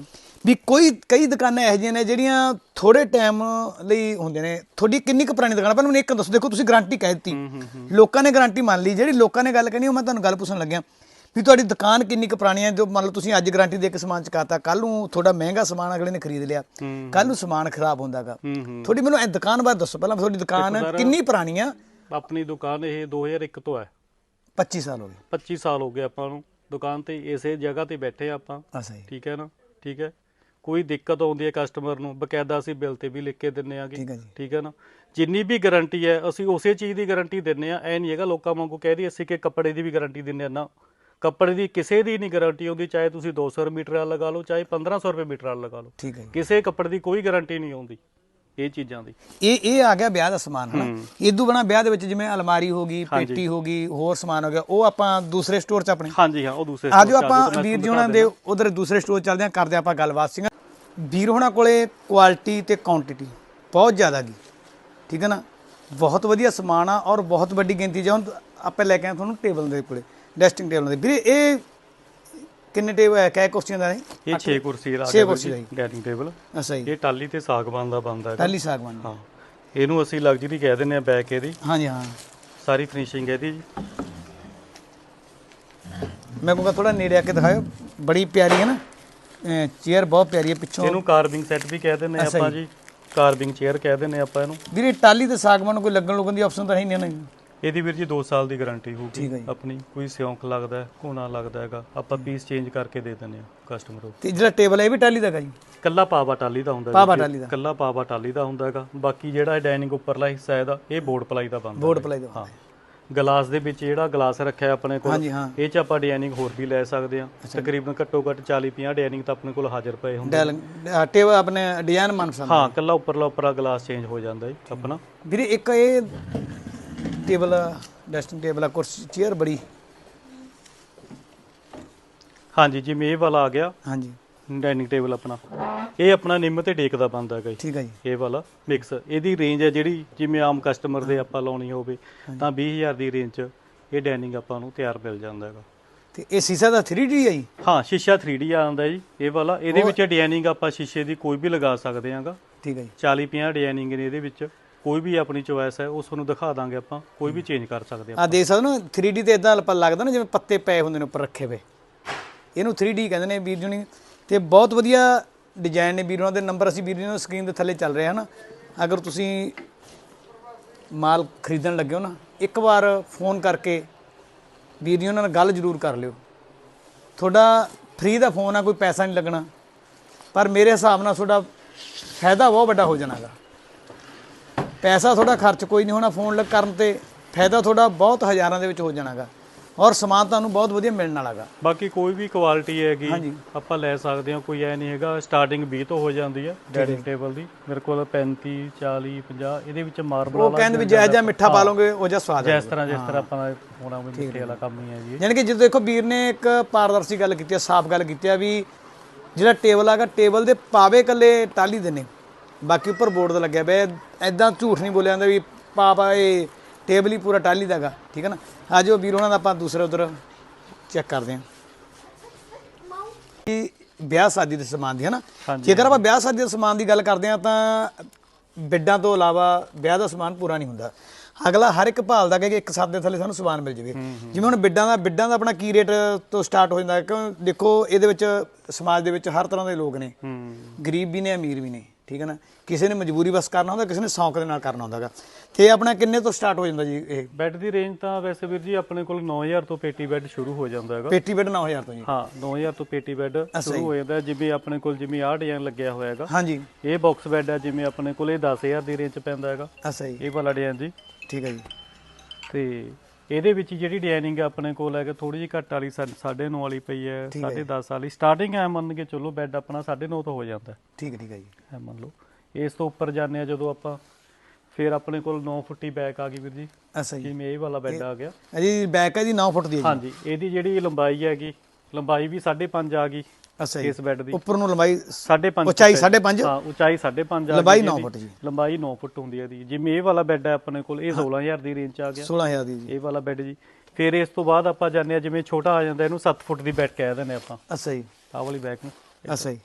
ਵੀ ਕੋਈ ਕਈ ਦੁਕਾਨਾਂ ਇਹੋ ਜਿਹੀਆਂ ਨੇ ਜਿਹੜੀਆਂ ਥੋੜੇ ਟਾਈਮ ਲਈ ਹੁੰਦੇ ਨੇ। ਤੁਹਾਡੀ ਕਿੰਨੀ ਕੁ ਪੁਰਾਣੀ ਦੁਕਾਨ ਆ? ਪਹਿਲਾਂ ਮੈਨੂੰ ਇੱਕ ਦੱਸੋ ਦੇਖੋ ਤੁਸੀਂ ਗਾਰੰਟੀ ਕਹਿ ਦਿੱਤੀ। ਲੋਕਾਂ ਨੇ ਗਾਰੰਟੀ ਮੰਨ ਲਈ। ਜਿਹੜੀ ਲੋਕਾਂ ਨੇ ਗੱਲ ਕਹਿਣੀ ਉਹ ਮੈਂ ਤੁਹਾਨੂੰ ਗੱਲ ਪੁੱਛਣ ਲੱਗਿਆ ਵੀ ਤੁਹਾਡੀ ਦੁਕਾਨ ਕਿੰਨੀ ਕੁ ਪੁਰਾਣੀ ਹੈ ਜੋ ਮੰਨ ਲਓ ਤੁਸੀਂ ਅੱਜ ਗਾਰੰਟੀ ਦੇ ਕੇ ਸਮਾਨ ਚਕਾਤਾ ਕੱਲ ਨੂੰ ਤੁਹਾਡਾ ਮਹਿੰਗਾ ਸਮਾਨ ਅਗਲੇ ਨੇ ਖਰੀਦ ਲਿਆ। ਕੱਲ ਨੂੰ ਸਮਾਨ ਖਰਾਬ ਹੁੰਦਾਗਾ। ਤੁਹਾਡੀ ਮੈਨੂੰ ਇਹ ਦੁਕਾਨ ਬਾਰੇ ਦੱਸੋ। ਪਹਿਲਾਂ ਤੁਹਾਡੀ ਦੁਕਾਨ ਕਿੰਨੀ ਪੁਰਾਣੀ ਆ? ਆਪਣੀ ਦੁਕਾਨ ਇਹ 2001 ਤੋਂ ਹੈ। 25 ਸਾਲ ਹੋ ਗਏ। 25 ਸਾਲ ਹੋ ਗਏ ਆਪਾਂ ਨੂੰ। ਦੁਕਾਨ ਤੇ ਇਸੇ ਜਗ੍ਹਾ ਤੇ ਬੈਠੇ ਆਪਾਂ। ਅੱਛਾ ਜੀ ਠੀਕ ਹੈ ਨਾ? ਠੀਕ ਹੈ? ਕੋਈ ਦਿੱਕਤ ਆਉਂਦੀ ਹੈ ਕਸਟਮਰ ਨੂੰ ਬਕਾਇਦਾ ਅਸੀਂ ਬਿੱਲ ਤੇ ਵੀ ਲਿਖ ਕੇ ਦਿੰਨੇ ਆਗੇ ਠੀਕ ਹੈ ਨਾ? ਜਿੰਨੀ ਵੀ ਗਾਰੰਟੀ ਹੈ ਅਸੀਂ ਉਸੇ ਚੀਜ਼ ਦੀ ਗਾਰੰਟੀ ਦਿੰਨੇ ਆ ਐ ਨਹੀਂ ਹੈਗਾ ਲੋਕਾਂ ਵਾਂਗੂ ਕਹਿ ਦੀ ਅਸੀਂ ਕਿ ਕੱਪੜੇ ਦੀ ਵੀ ਗਾਰੰਟੀ ਦਿੰਨੇ ਆ ਨਾ ਕੱਪੜੇ ਦੀ ਕਿਸੇ ਦੀ ਨਹੀਂ ਗਾਰੰਟੀ ਹੁੰਦੀ। ਚਾਹੇ ਤੁਸੀਂ 200 ਮੀਟਰ ਵਾਲਾ ਲਗਾ ਲਓ ਚਾਹੇ 1500 ਰੁਪਏ ਮੀਟਰ ਵਾਲਾ ਲਗਾ ਲਓ। ਠੀਕ ਹੈ ਜੀ। ਕਿਸੇ ਕੱਪੜੇ ਦੀ ਕੋਈ ਗਾਰੰਟੀ ਨਹੀਂ ਆਉਂਦੀ ਇਹ ਚੀਜ਼ਾਂ ਦੀ। ਇਹ ਇਹ ਆ ਗਿਆ ਵਿਆਹ ਦਾ ਸਮਾਨ ਹਨਾ। ਇਦੋਂ ਬਣਾ ਵਿਆਹ ਦੇ ਵਿੱਚ ਜਿਵੇਂ ਅਲਮਾਰੀ ਹੋ ਗਈ ਪੇਟੀ ਹੋ ਗਈ ਹੋਰ ਸਮਾਨ ਹੋ ਗਿਆ ਉਹ ਆਪਾਂ ਦੂਸਰੇ ਸਟੋਰ 'ਚ ਆਪਣੇ? ਹਾਂਜੀ ਹਾਂ ਉਹ ਦੂਸਰੇ ਆਜੋ 'ਚ ਆਪਾਂ ਵੀਰ ਜੀ ਉਹਨਾਂ ਦੇ ਉਧਰ ਦੂਸਰੇ ਸਟੋਰ ਚੱਲਦੇ ਆਂ ਕਰਦੇ ਆਪਾਂ ਗੱਲਬਾਤ। ਸਿੰਘ ਵੀਰ ਹੋਣਾ ਕੋਲੇ ਕੁਆਲਿਟੀ ਤੇ ਕੁਆਂਟੀਟੀ ਬਹੁਤ ਜ਼ਿਆਦਾ ਗਈ ਠੀਕ ਹੈ ਨਾ? ਬਹੁਤ ਵਧੀਆ ਸਮਾਨ ਆ ਔਰ ਬਹੁਤ ਵੱਡੀ ਗਿਣਤੀ ਜਾਂ ਆਪਾਂ ਲੈ ਕੇ ਆਏ ਤੁਹਾਨੂੰ ਟੇਬਲ ਦੇ ਕੋਲੇ ਡੈਸਟਿੰਗ ਟੇਬਲ ਦੇ। ਵੀਰੇ ਇਹ ਕਿੰਨੇ ਟੇਬਲ ਹੈ? ਕਿਹ ਕੁਰਸੀਆਂ ਦਾ ਹੈ ਇਹ 6 ਕੁਰਸੀ ਦਾ ਛੇ ਕੁਰਸੀ ਦਾ ਜੀ। ਡਾਈਨਿੰਗ ਟੇਬਲ ਅੱਛਾ ਜੀ। ਇਹ ਟਾਲੀ ਤੇ ਸਾਗਵਾਨ ਦਾ ਬਣਦਾ ਹੈਗਾ। ਟਾਲੀ ਸਾਗਵਾਨ। ਹਾਂ। ਇਹਨੂੰ ਅਸੀਂ ਲਗਜ਼ਰੀ ਕਹਿ ਦਿੰਦੇ ਆ ਬੈਕ ਇਹਦੀ। ਹਾਂਜੀ ਹਾਂ। ਸਾਰੀ ਫਿਨਿਸ਼ਿੰਗ ਇਹਦੀ ਜੀ। ਮੈਂ ਕਹੂੰਗਾ ਥੋੜਾ ਨੇੜੇ ਆ ਕੇ ਦਿਖਾਓ ਬੜੀ ਪਿਆਰੀ ਹੈ ਨਾ। ਚੇਅਰ ਬਹੁਤ ਪਿਆਰੀ ਹੈ ਪਿੱਛੋਂ। ਇਹਨੂੰ ਕਾਰਵਿੰਗ ਸੈੱਟ ਵੀ ਕਹਿ ਦਿੰਦੇ ਆ ਅੱਛਾ ਆਪਾਂ ਜੀ। ਜੀ। ਕਾਰਵਿੰਗ ਚੇਅਰ ਕਹਿ ਦਿੰਦੇ ਆ ਆਪਾਂ ਇਹਨੂੰ। ਵੀਰੇ ਟਾਲੀ ਤੇ ਸਾਗਵਾਨ ਨੂੰ ਕੋਈ ਲੱਗਣ ਲੁਗਣ ਦੀ ਆਪਸ਼ਨ ਤਾਂ ਹੈ ਨਹੀਂ ਨਾ ਜੀ? ਇਹਦੀ ਵੀਰ ਜੀ 2 ਸਾਲ ਦੀ ਗਾਰੰਟੀ ਠੀਕ ਹੋਊਗੀ ਹੈ ਜੀ। ਆਪਣੀ। ਕੋਈ ਸਿਉਂਕ ਲੱਗਦਾ ਹੈ ਕੋਨਾ ਲੱਗਦਾ ਹੈਗਾ ਆਪਾਂ ਪੀਸ ਚੇਂਜ ਕਰਕੇ ਦੇ ਦਿੰਦੇ ਆ ਕਸਟਮਰ ਨੂੰ। ਤੇ ਜਿਹੜਾ ਟੇਬਲ ਹੈ ਇਹ ਵੀ ਟਾਲੀ ਦਾ ਹੈਗਾ ਜੀ? ਕੱਲਾ ਪਾਵਾ ਟਾਲੀ ਦਾ ਹੁੰਦਾ ਪਾਵਾ। ਟਾਲੀ ਦਾ। ਕੱਲਾ ਪਾਵਾ ਟਾਲੀ ਦਾ ਹੁੰਦਾ ਹੈਗਾ। ਬਾਕੀ ਜਿਹੜਾ ਡਾਈਨਿੰਗ ਉੱਪਰਲਾ ਹਿੱਸਾ ਇਹਦਾ ਇਹ ਬੋਰਡ ਪਲਾਈ ਦਾ ਬਣਦਾ ਬੋਰਡ ਪਲਾਈ ਦਾ ਹਾਂ। ਗਲਾਸ ਦੇ ਵਿੱਚ ਜਿਹੜਾ ਗਲਾਸ ਰੱਖਿਆ ਆਪਣੇ ਕੋਲ ਹਾਂਜੀ ਹਾਂ। ਇਹ ਚ ਆਪਾਂ ਡਾਈਨਿੰਗ ਹੋਰ ਵੀ ਲੈ ਸਕਦੇ ਆ ਤਕਰੀਬਨ ਘੱਟੋ ਘੱਟ 40 50 ਡਾਈਨਿੰਗ ਤਾਂ ਆਪਣੇ ਕੋਲ ਹਾਜ਼ਰ ਪਏ ਹੁੰਦੇ ਡੈਲ ਟੇਬਲ ਆਪਣੇ ਡਿਜ਼ਾਈਨ ਮਨਪਸੰਦ ਹਾਂ ਕੱਲਾ ਉੱਪਰਲਾ ਉੱਪਰਲਾ ਗਲਾਸ ਚੇਂਜ ਹੋ ਜਾਂਦਾ ਜੀ ਆਪਣਾ। ਵੀਰੇ ਇੱਕ ਇਹ ਟੇਬਲ ਡੈਸਟਿੰਗ ਟੇਬਲ ਆ ਕੁਰਸੀ ਚੇਅਰ ਬੜੀ। ਹਾਂਜੀ ਜਿਵੇਂ ਇਹ ਵਾਲਾ ਆ ਗਿਆ। ਹਾਂਜੀ। ਡਾਈਨਿੰਗ ਟੇਬਲ ਆਪਣਾ। ਇਹ ਆਪਣਾ ਨਿੰਮ ਤੇ ਡੇਕ ਦਾ ਬਣਦਾ ਹੈਗਾ ਜੀ। ਠੀਕ ਹੈ ਜੀ। ਇਹ ਵਾਲਾ ਮਿਕਸ ਇਹਦੀ ਰੇਂਜ ਹੈ ਜਿਹੜੀ ਜਿਵੇਂ ਆਮ ਕਸਟਮਰ ਦੇ ਆਪਾਂ ਲਾਉਣੀ ਹੋਵੇ ਤਾਂ 20000 ਦੀ ਰੇਂਜ 'ਚ ਇਹ ਡਾਈਨਿੰਗ ਆਪਾਂ ਨੂੰ ਤਿਆਰ ਮਿਲ ਜਾਂਦਾ ਹੈਗਾ। ਤੇ ਇਹ ਸੀਸਾ ਦਾ 3D ਹੈ ਜੀ? ਹਾਂ ਸ਼ੀਸ਼ਾ 3D ਆਉਂਦਾ ਜੀ ਇਹ ਵਾਲਾ। ਇਹਦੇ ਵਿੱਚ ਡਿਜ਼ਾਈਨਿੰਗ ਆਪਾਂ ਸ਼ੀਸ਼ੇ ਦੀ ਕੋਈ ਵੀ ਲਗਾ ਸਕਦੇ ਹਾਂਗਾ। ਠੀਕ ਹੈ ਜੀ। 40 50 ਡਿਜ਼ਾਈਨਿੰਗ ਨੇ ਇਹਦੇ ਵਿੱਚ। ਕੋਈ ਵੀ ਆਪਣੀ ਚੋਇਸ ਹੈ, ਉਹ ਤੁਹਾਨੂੰ ਦਿਖਾ ਦਾਂਗੇ ਆਪਾਂ, ਕੋਈ ਵੀ ਚੇਂਜ ਕਰ ਸਕਦੇ ਆ ਆਪਾਂ ਦੇਖ ਸਕਦੇ ਹੋ ਨਾ 3D ਤੇ ਇਦਾਂ ਲੱਗਦਾ ਨਾ, ਜਿਵੇਂ ਪੱਤੇ ਪਏ ਹੁੰਦੇ ਨੇ ਉੱਪਰ ਰੱਖੇ ਹੋਏ। ਇਹਨੂੰ 3D ਕਹਿੰਦੇ ਨੇ ਵੀਰ ਜੁਣੀ ਤੇ ਬਹੁਤ ਵਧੀਆ ਡਿਜ਼ਾਈਨ ਨੇ ਵੀਰ ਉਹਨਾਂ ਦੇ। ਨੰਬਰ ਅਸੀਂ ਵੀਰ ਜੀ ਨੂੰ ਸਕਰੀਨ ਦੇ ਥੱਲੇ ਚੱਲ ਰਹੇ ਹਨ। ਅਗਰ ਤੁਸੀਂ ਮਾਲ ਖਰੀਦਣ ਲੱਗੇ ਹੋ ਨਾ, ਇੱਕ ਵਾਰ ਫੋਨ ਕਰਕੇ ਵੀਰ ਜੀ ਉਹਨਾਂ ਨਾਲ ਗੱਲ ਜ਼ਰੂਰ ਕਰ ਲਿਓ। ਤੁਹਾਡਾ ਫ੍ਰੀ ਦਾ ਫੋਨ ਆ, ਕੋਈ ਪੈਸਾ ਨਹੀਂ ਲੱਗਣਾ। ਪਰ ਮੇਰੇ ਹਿਸਾਬ ਨਾਲ ਤੁਹਾਡਾ ਫਾਇਦਾ ਬਹੁਤ ਵੱਡਾ ਹੋ ਜਾਣਾਗਾ ਪੈਸਾ ਤੁਹਾਡਾ ਖਰਚ ਕੋਈ ਨਹੀਂ ਹੋਣਾ ਫੋਨ ਲੱਗ ਕਰਨ ਤੇ ਫਾਇਦਾ ਤੁਹਾਡਾ ਬਹੁਤ ਹਜ਼ਾਰਾਂ ਦੇ ਵਿੱਚ ਹੋ ਜਾਣਾਗਾ ਔਰ ਸਮਾਨ ਤੁਹਾਨੂੰ ਬਹੁਤ ਵਧੀਆ ਮਿਲਣ ਵਾਲਾਗਾ ਬਾਕੀ ਕੋਈ ਵੀ ਕੁਆਲਿਟੀ ਹੈਗੀ। ਆਪਾਂ ਲੈ ਸਕਦੇ ਹਾਂ ਕੋਈ ਐ ਨਹੀਂ ਹੈਗਾ ਸਟਾਰਟਿੰਗ 20 ਤੋਂ ਹੋ ਜਾਂਦੀ ਹੈ। ਡਾਈਨਿੰਗ ਟੇਬਲ ਦੀ। ਮੇਰੇ ਕੋਲ 35 40 50 ਇਹਦੇ ਵਿੱਚ ਮਾਰਬਲ ਉਹ ਕਹਿੰਦੇ ਵੀ ਜਿਹੜਾ ਜਿਹਾ ਮਿੱਠਾ ਪਾ ਲਓਗੇ ਉਹ ਜਿਹਾ ਸਵਾਦ ਜਿਸ ਤਰ੍ਹਾਂ ਜਿਸ ਤਰ੍ਹਾਂ ਆਪਾਂ ਹੋਣਾ ਵੀ ਮਿੱਠੇ ਵਾਲਾ ਕੰਮ ਹੀ ਹੈ ਜੀ। ਯਾਨੀ ਕਿ ਜਦੋਂ ਦੇਖੋ ਵੀਰ ਨੇ ਇੱਕ ਪਾਰਦਰਸ਼ੀ ਗੱਲ ਕੀਤੀ ਹੈ ਸਾਫ਼ ਗੱਲ ਕੀਤੀ ਹੈ ਵੀ ਜਿਹੜਾ ਟੇਬਲ ਆਗਾ ਟੇਬਲ ਦੇ ਪਾਵੇ ਕੱਲੇ ਟਾਲੀ ਦੇ ਨੇ ਬਾਕੀ ਉੱਪਰ ਬੋਰਡ ਤੇ ਲੱਗਿਆ ਪਿਆ। ਐਦਾਂ ਝੂਠ ਨਹੀਂ ਬੋਲਿਆ ਜਾਂਦਾ ਵੀ ਪਾ ਪਾ ਇਹ ਟੇਬਲ ਹੀ ਪੂਰਾ ਟਾਲੀ ਦਾਗਾ ਠੀਕ ਹੈ ਨਾ? ਆਜੋ ਵੀਰ ਉਹਨਾਂ ਦਾ ਆਪਾਂ ਦੂਸਰੇ ਉਧਰ ਚੈੱਕ ਕਰਦੇ ਹਾਂ। ਕਿ ਵਿਆਹ ਸ਼ਾਦੀ ਦੇ ਸਮਾਨ ਦੀ ਹੈ ਨਾ। ਜੇਕਰ ਆਪਾਂ ਵਿਆਹ ਸ਼ਾਦੀ ਦੇ ਸਮਾਨ ਦੀ ਗੱਲ ਕਰਦੇ ਹਾਂ ਤਾਂ ਬੈੱਡਾਂ ਤੋਂ ਇਲਾਵਾ ਵਿਆਹ ਦਾ ਸਮਾਨ ਪੂਰਾ ਨਹੀਂ ਹੁੰਦਾ। ਅਗਲਾ ਹਰ ਇੱਕ ਭਾਲਦਾ ਕਿ ਇੱਕ ਛੱਤ ਦੇ ਥੱਲੇ ਸਾਨੂੰ ਸਮਾਨ ਮਿਲ ਜਾਵੇ। ਜਿਵੇਂ ਹੁਣ ਬਿੱਡਾਂ ਦਾ ਬਿੱਡਾਂ ਦਾ ਆਪਣਾ ਕੀ ਰੇਟ ਤੋਂ ਸਟਾਰਟ ਹੋ ਜਾਂਦਾ? ਕਿਉਂ ਦੇਖੋ ਇਹਦੇ ਵਿੱਚ ਸਮਾਜ ਦੇ ਵਿੱਚ ਹਰ ਤਰ੍ਹਾਂ ਦੇ ਲੋਕ ਨੇ। ਗਰੀਬ ਵੀ ਨੇ ਅਮੀਰ ਵੀ ਨੇ। ਠੀਕ ਹੈ ਨਾ? ਕਿਸੇ ਨੇ ਮਜਬੂਰੀ ਬਸ ਕਰਨਾ ਹੁੰਦਾ ਕਿਸੇ ਨੇ ਸ਼ੌਂਕ ਦੇ ਨਾਲ ਕਰਨਾ ਹੁੰਦਾਗਾ। ਤੇ ਆਪਣਾ ਕਿੰਨੇ ਤੋਂ ਸਟਾਰਟ ਹੋ ਜਾਂਦਾ ਜੀ ਇਹ? ਬੈੱਡ ਦੀ ਰੇਂਜ ਤਾਂ ਵੈਸੇ ਵੀਰ ਜੀ ਆਪਣੇ ਕੋਲ 9000 ਤੋਂ ਪੇਟੀ ਬੈੱਡ ਸ਼ੁਰੂ ਹੋ ਜਾਂਦਾ ਹੈਗਾ। ਪੇਟੀ ਬੈੱਡ 9000 ਤੋਂ ਜੀ। ਹਾਂ 9000 ਤੋਂ ਪੇਟੀ ਬੈੱਡ ਸ਼ੁਰੂ ਹੋ ਜਾਂਦਾ। ਜਿਵੇਂ ਆਪਣੇ ਕੋਲ ਜਿਵੇਂ ਆਹ ਡਿਜ਼ਾਈਨ ਲੱਗਿਆ ਹੋਇਆ ਹੈਗਾ। ਹਾਂਜੀ। ਇਹ ਬਾਕਸ ਬੈੱਡ ਹੈ ਜਿਵੇਂ ਆਪਣੇ ਕੋਲ ਇਹ 10000 ਦੀ ਰੇਂਜ 'ਚ ਪੈਂਦਾ ਹੈਗਾ। ਅੱਛਾ ਜੀ। ਇਹ ਵਾਲਾ ਡਿਜ਼ਾਈਨ ਜੀ। ਠੀਕ ਹੈ ਜੀ। ਤੇ ਇਹਦੇ ਵਿੱਚ ਜਿਹੜੀ ਡਿਜ਼ਾਈਨਿੰਗ ਆਪਣੇ ਕੋਲ ਹੈਗਾ ਥੋੜੀ ਜਿਹੀ ਘੱਟ ਵਾਲੀ 9.5 ਵਾਲੀ ਪਈ ਹੈ 10.5 ਵਾਲੀ। ਸਟਾਰਟਿੰਗ ਐ ਮੰਨ ਕੇ ਚੱਲੋ ਬੈੱਡ ਆਪਣਾ 9.5 ਤੋਂ ਹੋ ਜਾਂਦਾ ਹੈ। ਠੀਕ ਹੈ ਠੀਕ ਹੈ ਜੀ। ਐ ਮੰਨ ਲਓ। ਇਸ ਤੋਂ ਉੱਪਰ ਜਾਂਦੇ ਆ ਜਦੋਂ ਆਪਾਂ ਫਿਰ ਆਪਣੇ ਕੋਲ 9 ਫੁੱਟੀ ਬੈਕ ਆ ਗਈ ਵੀਰ ਜੀ। ਅੱਛਾ ਜੀ। ਜਿਵੇਂ ਇਹ ਵਾਲਾ ਬੈੱਡ ਆ ਗਿਆ। ਅਜੀ ਬੈਕ ਹੈ ਜੀ 9 ਫੁੱਟ ਦੀ ਹੈ ਜੀ। ਹਾਂਜੀ ਇਹਦੀ ਜਿਹੜੀ ਲੰਬਾਈ ਹੈਗੀ ਲੰਬਾਈ ਵੀ 5.5 ਆ ਗਈ। ਅੱਛਾ ਜੀ। ਇਸ ਬੈੱਡ ਦੀ। ਉੱਪਰ ਨੂੰ ਲੰਬਾਈ 5.5 ਉਚਾਈ 5.5 ਹਾਂ। ਉਚਾਈ 5.5 ਆ ਲੰਬਾਈ ਇਹਦੀ। ਨੌ ਫੁੱਟ ਜੀ। ਲੰਬਾਈ 9 ਫੁੱਟ ਹੁੰਦੀ ਹੈ ਦੀ ਜਿਵੇਂ ਇਹ ਵਾਲਾ ਬੈੱਡ ਹੈ ਆਪਣੇ ਕੋਲ ਇਹ 16000 ਦੀ ਰੇਂਜ ਚ ਆ ਗਿਆ। 16000 ਦੀ ਜੀ। ਇਹ ਵਾਲਾ ਬੈੱਡ ਜੀ। ਫਿਰ ਇਸ ਤੋਂ ਬਾਅਦ ਆਪਾਂ ਜਾਂਦੇ ਆ ਜਿਵੇਂ ਛੋਟਾ ਆ ਜਾਂਦਾ ਇਹਨੂੰ 7 ਫੁੱਟ ਦੀ ਬੈੱਡ ਕਹਿ ਦਿੰਦੇ ਆਪਾਂ। ਅੱਛਾ ਜੀ। ਆਹ ਵਾਲੀ ਬੈਕ ਨੂੰ। ਅੱਛਾ ਜੀ।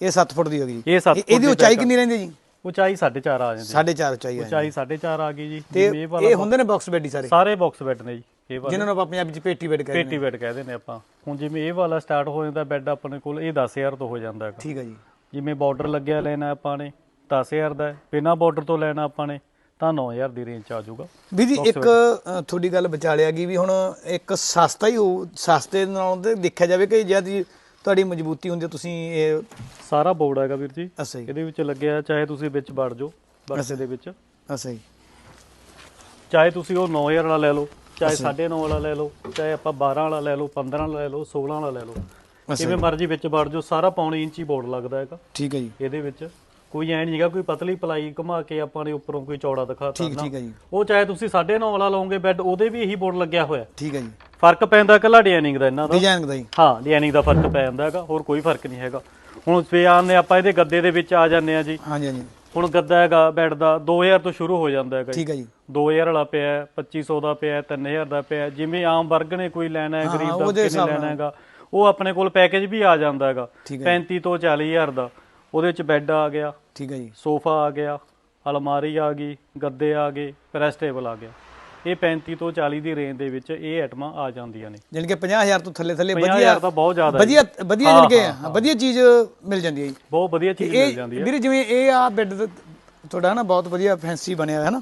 ਇਹ 7 ਫੁੱਟ ਦੀ ਹੋ ਗਈ ਇਹ 7 ਇਹਦੀ ਉਚਾਈ ਕਿੰਨੀ ਰਹਿੰਦੀ ਹੈ ਜੀ? ਉਚਾਈ 4.5 ਆ ਜਾਂਦੀ 4.5 ਉਚਾਈ ਹੈ। ਉਚਾਈ 4.5 ਆ ਗਈ ਜੀ। ਇਹ ਵਾਲਾ ਇਹ ਹੁੰਦੇ ਨੇ ਬਾਕਸ ਬੈੱਡ ਹੀ ਸਾਰੇ? ਸਾਰੇ ਬਾਕਸ ਬੈੱਡ ਨੇ ਜੀ। ਇਹ ਵਾਲਾ ਜਿਨ੍ਹਾਂ ਨੂੰ ਆਪਾਂ ਪੰਜਾਬੀ ਚ ਪੇਟੀ ਬੈੱਡ ਕਹਿੰਦੇ ਪੇਟੀ ਬੈੱਡ ਕਹਿ ਦਿੰਦੇ ਆਪਾਂ। ਹੁਣ ਜਿਵੇਂ ਇਹ ਵਾਲਾ ਸਟਾਰਟ ਹੋ ਜਾਂਦਾ ਬੈੱਡ ਆਪਣੇ ਕੋਲ ਇਹ 10000 ਤੋਂ ਹੋ ਜਾਂਦਾ ਹੈਗਾ। ਠੀਕ ਹੈ ਜੀ। ਜਿਵੇਂ ਬਾਰਡਰ ਲੱਗਿਆ ਲੈਣਾ ਆਪਾਂ ਨੇ 10000 ਦਾ ਹੈ। ਬਿਨਾਂ ਬਾਰਡਰ ਤੋਂ ਲੈਣਾ ਆਪਾਂ ਨੇ ਤਾਂ 9000 ਦੀ ਰੇਂਜ ਚ ਆ ਜਾਊਗਾ। ਵੀ ਜੀ ਇੱਕ ਤੁਹਾਡੀ ਗੱਲ ਵਿਚਾਲਿਆ ਗਈ ਵੀ ਹੁਣ ਇੱਕ ਸਸਤਾ ਹੀ ਹੋ ਸਸਤੇ ਨਾਲ ਤੇ ਦੇਖਿਆ ਜਾਵੇ ਕਿ ਜਦ ਤੁਹਾਡੀ ਮਜ਼ਬੂਤੀ ਹੁੰਦੀ ਤੁਸੀਂ ਇਹ ਸਾਰਾ ਬੋਰਡ ਹੈਗਾ ਵੀਰ ਜੀ। ਅੱਛਾ ਜੀ। ਇਹਦੇ ਵਿੱਚ ਲੱਗਿਆ ਚਾਹੇ ਤੁਸੀਂ ਵਿੱਚ ਵੜ ਜਾਓ ਬਕਸੇ ਦੇ ਵਿੱਚ। ਅੱਛਾ ਜੀ। ਚਾਹੇ ਤੁਸੀਂ ਉਹ 9000 ਵਾਲਾ ਲੈ ਲਓ। ਚਾਹੇ 9.5 ਵਾਲਾ ਲੈ ਲਓ ਚਾਹੇ ਆਪਾਂ 12 ਵਾਲਾ ਲੈ ਲਓ 15 ਵਾਲਾ ਲੈ ਲਓ 16 ਵਾਲਾ ਲੈ ਲਓ। ਜਿਵੇਂ ਮਰਜ਼ੀ ਵਿੱਚ ਵੜ ਜਾਓ ਸਾਰਾ ਪੌਣੀ ਇੰਚੀ ਬੋਰਡ ਲੱਗਦਾ ਹੈਗਾ। ਠੀਕ ਹੈ ਜੀ। ਇਹਦੇ ਵਿੱਚ ਕੋਈ ਐ ਨਹੀਂ ਹੈਗਾ ਕੋਈ ਪਤਲੀ ਪਲਾਈ ਘੁਮਾ ਕੇ ਆਪਾਂ ਨੇ ਉੱਪਰੋਂ ਕੋਈ ਚੌੜਾ ਦਿਖਾਤਾ ਠੀਕ ਠੀਕ ਹੈ ਜੀ। ਉਹ ਚਾਹੇ ਤੁਸੀਂ 9.5 ਵਾਲਾ ਲਓਗੇ ਬੈੱਡ ਉਹਦੇ ਵੀ ਇਹੀ ਬੋਰਡ ਲੱਗਿਆ ਹੋਇਆ। ਠੀਕ ਹੈ ਜੀ। ਫ਼ਰਕ ਪੈਂਦਾ ਕੱਲਾ ਡਿਜ਼ਾਈਨਿੰਗ ਦਾ ਇਹਨਾਂ ਦਾ। ਡਿਜ਼ਾਈਨ ਦਾ ਜੀ। ਹਾਂ ਡਿਜ਼ਾਈਨਿੰਗ ਦਾ ਫ਼ਰਕ ਪੈ ਜਾਂਦਾ ਹੈਗਾ ਹੋਰ ਕੋਈ ਫ਼ਰਕ ਨਹੀਂ ਹੈਗਾ। ਹੁਣ ਪਿਆਨ ਨੇ ਆਪਾਂ ਇਹਦੇ ਗੱਦੇ ਦੇ ਵਿੱਚ ਆ ਜਾਂਦੇ ਆ ਜੀ। ਹਾਂਜੀ ਹਾਂਜੀ। ਹੁਣ ਗੱਦਾ ਹੈਗਾ ਬੈੱਡ ਦਾ 2000 ਤੋਂ ਸ਼ੁਰੂ ਹੋ ਜਾਂਦਾ ਹੈਗਾ ਠੀਕ ਹੈ ਜੀ। 2000 ਵਾਲਾ ਪਿਆ ਹੈ, 2500 ਦਾ ਪਿਆ ਹੈ, 3000 ਦਾ ਪਿਆ। ਜਿਵੇਂ ਆਮ ਵਰਗ ਨੇ ਕੋਈ ਲੈਣਾ ਹੈ ਗਰੀਬ ਦਾ ਹਿਸਾਬ ਲੈਣਾ। ਹੈਗਾ ਉਹ ਆਪਣੇ ਕੋਲ ਪੈਕੇਜ ਵੀ ਆ ਜਾਂਦਾ ਹੈਗਾ। ਠੀਕ ਹੈ 35 ਤੋਂ 40000 ਦਾ ਉਹਦੇ ਵਿੱਚ ਬੈੱਡ ਆ ਗਿਆ। ਠੀਕ ਹੈ ਜੀ। ਸੋਫਾ ਆ ਗਿਆ ਅਲਮਾਰੀ ਆ ਗਈ ਗੱਦੇ ਆ ਗਏ ਪ੍ਰੈਸ ਟੇਬਲ ਆ ਗਿਆ। ਇਹ 35 ਤੋਂ 40 ਦੀ ਰੇਂਜ ਦੇ ਵਿੱਚ ਇਹ ਆਈਟਮਾਂ ਆ ਜਾਂਦੀਆਂ ਨੇ। ਜਾਣੀ ਕਿ 50000 ਤੋਂ ਥੱਲੇ ਥੱਲੇ 50000 ਵਧੀਆ ਤਾਂ ਬਹੁਤ ਜ਼ਿਆਦਾ ਵਧੀਆ ਵਧੀਆ ਜਾਣੀ ਕਿ ਵਧੀਆ ਚੀਜ਼ ਮਿਲ ਜਾਂਦੀ ਹੈ ਜੀ। ਬਹੁਤ ਵਧੀਆ ਚੀਜ਼ ਮਿਲ ਜਾਂਦੀ ਹੈ। ਵੀਰੇ ਜਿਵੇਂ ਇਹ ਆ ਬੈੱਡ ਤੁਹਾਡਾ ਨਾ ਬਹੁਤ ਵਧੀਆ ਫੈਂਸੀ ਬਣਿਆ ਹੈ ਨਾ।